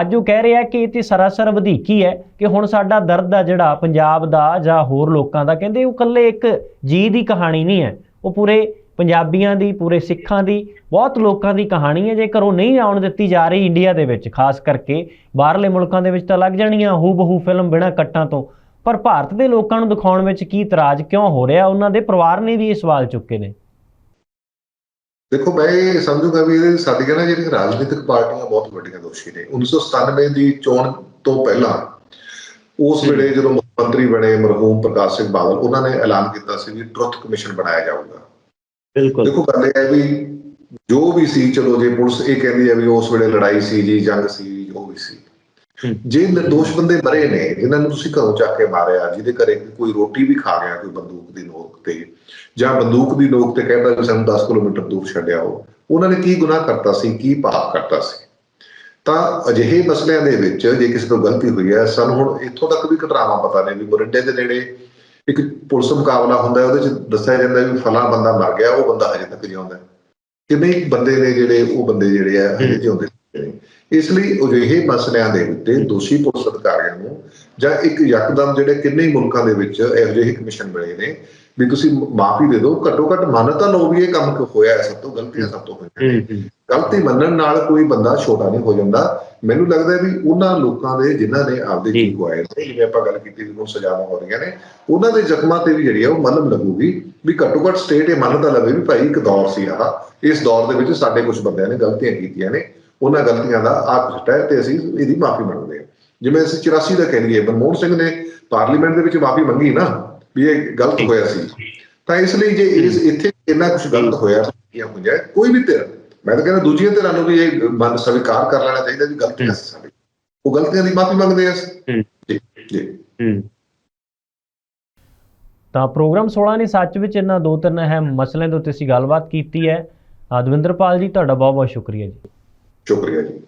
ਅੱਜ ਉਹ ਕਹਿ ਰਿਹਾ ਕਿ ਇਹ ਤੇ ਸਰਾਸਰ ਵਧੀਕੀ ਹੈ ਕਿ ਹੁਣ ਸਾਡਾ ਦਰਦ ਆ ਜਿਹੜਾ ਪੰਜਾਬ ਦਾ ਜਾਂ ਹੋਰ ਲੋਕਾਂ ਦਾ, ਕਹਿੰਦੇ ਉਹ ਇਕੱਲੇ ਇੱਕ ਜੀ ਦੀ ਕਹਾਣੀ ਨਹੀਂ ਹੈ। ਉਹ ਪੂਰੇ ਪੰਜਾਬੀਆਂ ਦੀ, ਪੂਰੇ ਸਿੱਖਾਂ ਦੀ, ਬਹੁਤ ਲੋਕਾਂ ਦੀ ਕਹਾਣੀ ਹੈ, ਜੇਕਰ ਉਹ ਨਹੀਂ ਆਉਣ ਦਿੱਤੀ ਜਾ ਰਹੀ ਇੰਡੀਆ ਦੇ ਵਿੱਚ, ਖਾਸ ਕਰਕੇ ਬਾਹਰਲੇ ਮੁਲਕਾਂ ਦੇ ਵਿੱਚ ਤਾਂ ਲੱਗ ਜਾਣੀਆਂ ਹੂ ਬਹੂ ਫਿਲਮ ਬਿਨਾਂ ਕੱਟਾਂ ਤੋਂ। ਪਰ ਭਾਰਤ ਦੇ ਲੋਕਾਂ ਨੂੰ ਦਿਖਾਉਣ ਵਿੱਚ ਕੀ ਇਤਰਾਜ਼ ਕਿਉਂ ਹੋ ਰਿਹਾ, ਉਹਨਾਂ ਦੇ ਪਰਿਵਾਰ ਨੇ ਵੀ ਇਹ ਸਵਾਲ ਚੁੱਕੇ ਨੇ। ਦੇਖੋ, ਮੈਂ ਇਹ ਸਮਝੂਗਾ ਵੀ ਇਹਦੇ ਸਾਡੀਆਂ ਨਾ ਜਿਹੜੀਆਂ ਰਾਜਨੀਤਿਕ ਪਾਰਟੀਆਂ ਬਹੁਤ ਵੱਡੀਆਂ ਦੋਸ਼ੀ ਨੇ। 1997 ਦੀ ਚੋਣ ਤੋਂ ਪਹਿਲਾਂ ਉਸ ਵੇਲੇ ਜਦੋਂ ਮੁੱਖ ਮੰਤਰੀ ਬਣੇ, ਮਰਹੂਮ ਪ੍ਰਕਾਸ਼ ਸਿੰਘ ਬਾਦਲ, ਉਹਨਾਂ ਨੇ ਐਲਾਨ ਕੀਤਾ ਸੀ ਵੀ ਟਰੁੱਥ ਕਮਿਸ਼ਨ ਬਣਾਇਆ ਜਾਊਗਾ। ਬਿਲਕੁਲ। ਦੇਖੋ ਗੱਲ ਇਹ ਹੈ ਵੀ ਜੋ ਵੀ ਸੀ ਚਲੋ ਜੇ ਪੁਲਿਸ ਇਹ ਕਹਿੰਦੀ ਹੈ ਵੀ ਉਸ ਵੇਲੇ ਲੜਾਈ ਸੀ ਜੀ ਜੰਗ ਸੀ ਜੋ ਵੀ ਸੀ। ਜੇ ਨਿਰਦੋਸ਼ ਬੰਦੇ ਮਰੇ ਨੇ ਜਿਨ੍ਹਾਂ ਨੂੰ ਤੁਸੀਂ ਘਰੋਂ ਚੱਕ ਕੇ ਮਾਰਿਆ ਜਿਹਦੇ ਘਰੇ ਕੋਈ ਰੋਟੀ ਵੀ ਖਾ ਗਿਆ ਕੋਈ ਬੰਦੂਕ ਦੀ ਨੋਕ ਤੇ ਜਾਂ ਬੰਦੂਕ ਦੀ ਨੋਕ ਤੇ ਕਹਿੰਦਾ ਵੀ ਸਾਨੂੰ 10 ਕਿਲੋਮੀਟਰ ਦੂਰ ਛੱਡਿਆ ਹੋ ਉਹਨਾਂ ਨੇ ਕੀ ਗੁਨਾਹ ਕਰਤਾ ਸੀ ਕੀ ਪਾਪ ਕਰਤਾ ਸੀ? ਤਾਂ ਅਜਿਹੇ ਮਸਲਿਆਂ ਦੇ ਵਿੱਚ ਜੇ ਕਿਸੇ ਤੋਂ ਗਲਤੀ ਹੋਈ ਹੈ ਸਾਨੂੰ ਹੁਣ ਇੱਥੋਂ ਤੱਕ ਵੀ ਘਟਨਾਵਾਂ ਪਤਾ ਨੇ ਵੀ ਮੋਰਿੰਡੇ ਦੇ ਨੇੜੇ ਇੱਕ ਪੁਲਿਸ ਮੁਕਾਬਲਾ ਹੁੰਦਾ ਉਹਦੇ ਚ ਦੱਸਿਆ ਜਾਂਦਾ ਵੀ ਫਲਾਂ ਬੰਦਾ ਮਰ ਗਿਆ, ਉਹ ਬੰਦਾ ਹਜੇ ਤੱਕ ਜਿਉਂਦਾ ਕਿੰਨੇ ਬੰਦੇ ਨੇ ਜਿਹੜੇ, ਉਹ ਬੰਦੇ ਜਿਹੜੇ ਆ, ਹਜੇ ਜਿਉਂਦੇ ਨੇ ਇਸ ਲਈ ਅਜਿਹੇ ਮਸਲਿਆਂ ਦੇ ਉੱਤੇ ਦੋਸ਼ੀ ਪੁਲਿਸ ਅਧਿਕਾਰੀਆਂ ਨੂੰ ਜਾਂ ਇੱਕ ਯਕਦਮ ਜਿਹੜੇ ਕਿੰਨੇ ਮੁਲਕਾਂ ਦੇ ਵਿੱਚ ਇਹੋ ਜਿਹੇ ਕਮਿਸ਼ਨ ਬਣੇ ਨੇ ਵੀ ਤੁਸੀਂ ਮਾਫੀ ਦੇ ਦਿਓ ਘੱਟੋ ਘੱਟ ਮੰਨ ਤਾਂ ਲਓ ਵੀ ਇਹ ਕੰਮ ਕਿਉਂ ਹੋਇਆ ਹੈ, ਸਭ ਤੋਂ ਗਲਤੀਆਂ ਸਭ ਤੋਂ ਹੋਈਆਂ। ਗਲਤੀ ਮੰਨਣ ਨਾਲ ਕੋਈ ਬੰਦਾ ਛੋਟਾ ਨਹੀਂ ਹੋ ਜਾਂਦਾ ਮੈਨੂੰ ਲੱਗਦਾ ਵੀ ਉਹਨਾਂ ਲੋਕਾਂ ਦੇ ਜਿਨ੍ਹਾਂ ਨੇ ਆਪਦੇ ਜੀ। ਗਵਾਏ ਨੇ ਜਿਵੇਂ ਆਪਾਂ ਗੱਲ ਕੀਤੀ ਵੀ ਹੁਣ ਸਜ਼ਾਵਾਂ ਹੋ ਰਹੀਆਂ ਨੇ ਉਹਨਾਂ ਦੇ ਜ਼ਖਮਾਂ ਤੇ ਵੀ ਜਿਹੜੀ ਆ ਉਹ ਮਲਮ ਲੱਗੂਗੀ ਵੀ ਘੱਟੋ ਘੱਟ ਸਟੇਟ ਇਹ ਮੰਨਦਾ ਲਵੇ ਵੀ ਭਾਈ ਇੱਕ ਦੌਰ ਸੀ ਆਹ ਇਸ ਦੌਰ ਦੇ ਵਿੱਚ ਸਾਡੇ ਕੁਝ ਬੰਦਿਆਂ ਨੇ ਗਲਤੀਆਂ ਕੀਤੀਆਂ ਨੇ ਉਹਨਾਂ ਗਲਤੀਆਂ ਦਾ ਆਪ ਹੈ ਤੇ ਅਸੀਂ ਇਹਦੀ ਮਾਫੀ ਮੰਗਦੇ ਹਾਂ ਜਿਵੇਂ ਅਸੀਂ 84 ਦਾ ਕਹਿ ਲਈਏ ਮਨਮੋਹਨ ਸਿੰਘ ਨੇ ਪਾਰਲੀਮੈਂਟ ਦੇ ਵਿੱਚ ਮਾਫੀ ਮੰਗੀ ਨਾ ਵੀ ਇਹ ਗਲਤ ਹੋਇਆ ਸੀ। ਤਾਂ ਇਸ ਲਈ ਜੇ ਇਸ ਇੱਥੇ ਇੰਨਾ ਕੁਝ ਗਲਤ ਹੋਇਆ ਕੀ ਹੋਇਆ ਕੋਈ ਵੀ ਧਿਰ ਮੈਂ ਤਾਂ ਕਹਿੰਦਾ ਦੂਜੀਆਂ ਧਿਰਾਂ ਨੂੰ ਵੀ ਇਹ ਮਨ ਸਵੀਕਾਰ ਕਰ ਲੈਣਾ ਚਾਹੀਦਾ ਵੀ ਗਲਤੀਆਂ ਸੀ ਸਾਡੀ। ਉਹ ਗਲਤੀਆਂ ਦੀ ਮਾਫੀ ਮੰਗਦੇ ਆ। ਹੂੰ। ਜੀ ਜੀ। ਹੂੰ। ਤਾਂ ਪ੍ਰੋਗਰਾਮ 16 ਨੇ ਸੱਚ ਵਿੱਚ ਇਹਨਾਂ ਦੋ ਤਿੰਨ ਅਹਿਮ ਮਸਲਿਆਂ ਦੇ ਉੱਤੇ ਅਸੀਂ ਗੱਲਬਾਤ ਕੀਤੀ ਹੈ। ਦਵਿੰਦਰਪਾਲ ਜੀ ਤੁਹਾਡਾ ਬਹੁਤ ਬਹੁਤ ਸ਼ੁਕਰੀਆ ਜੀ। ਸ਼ੁਕਰੀਆ ਜੀ।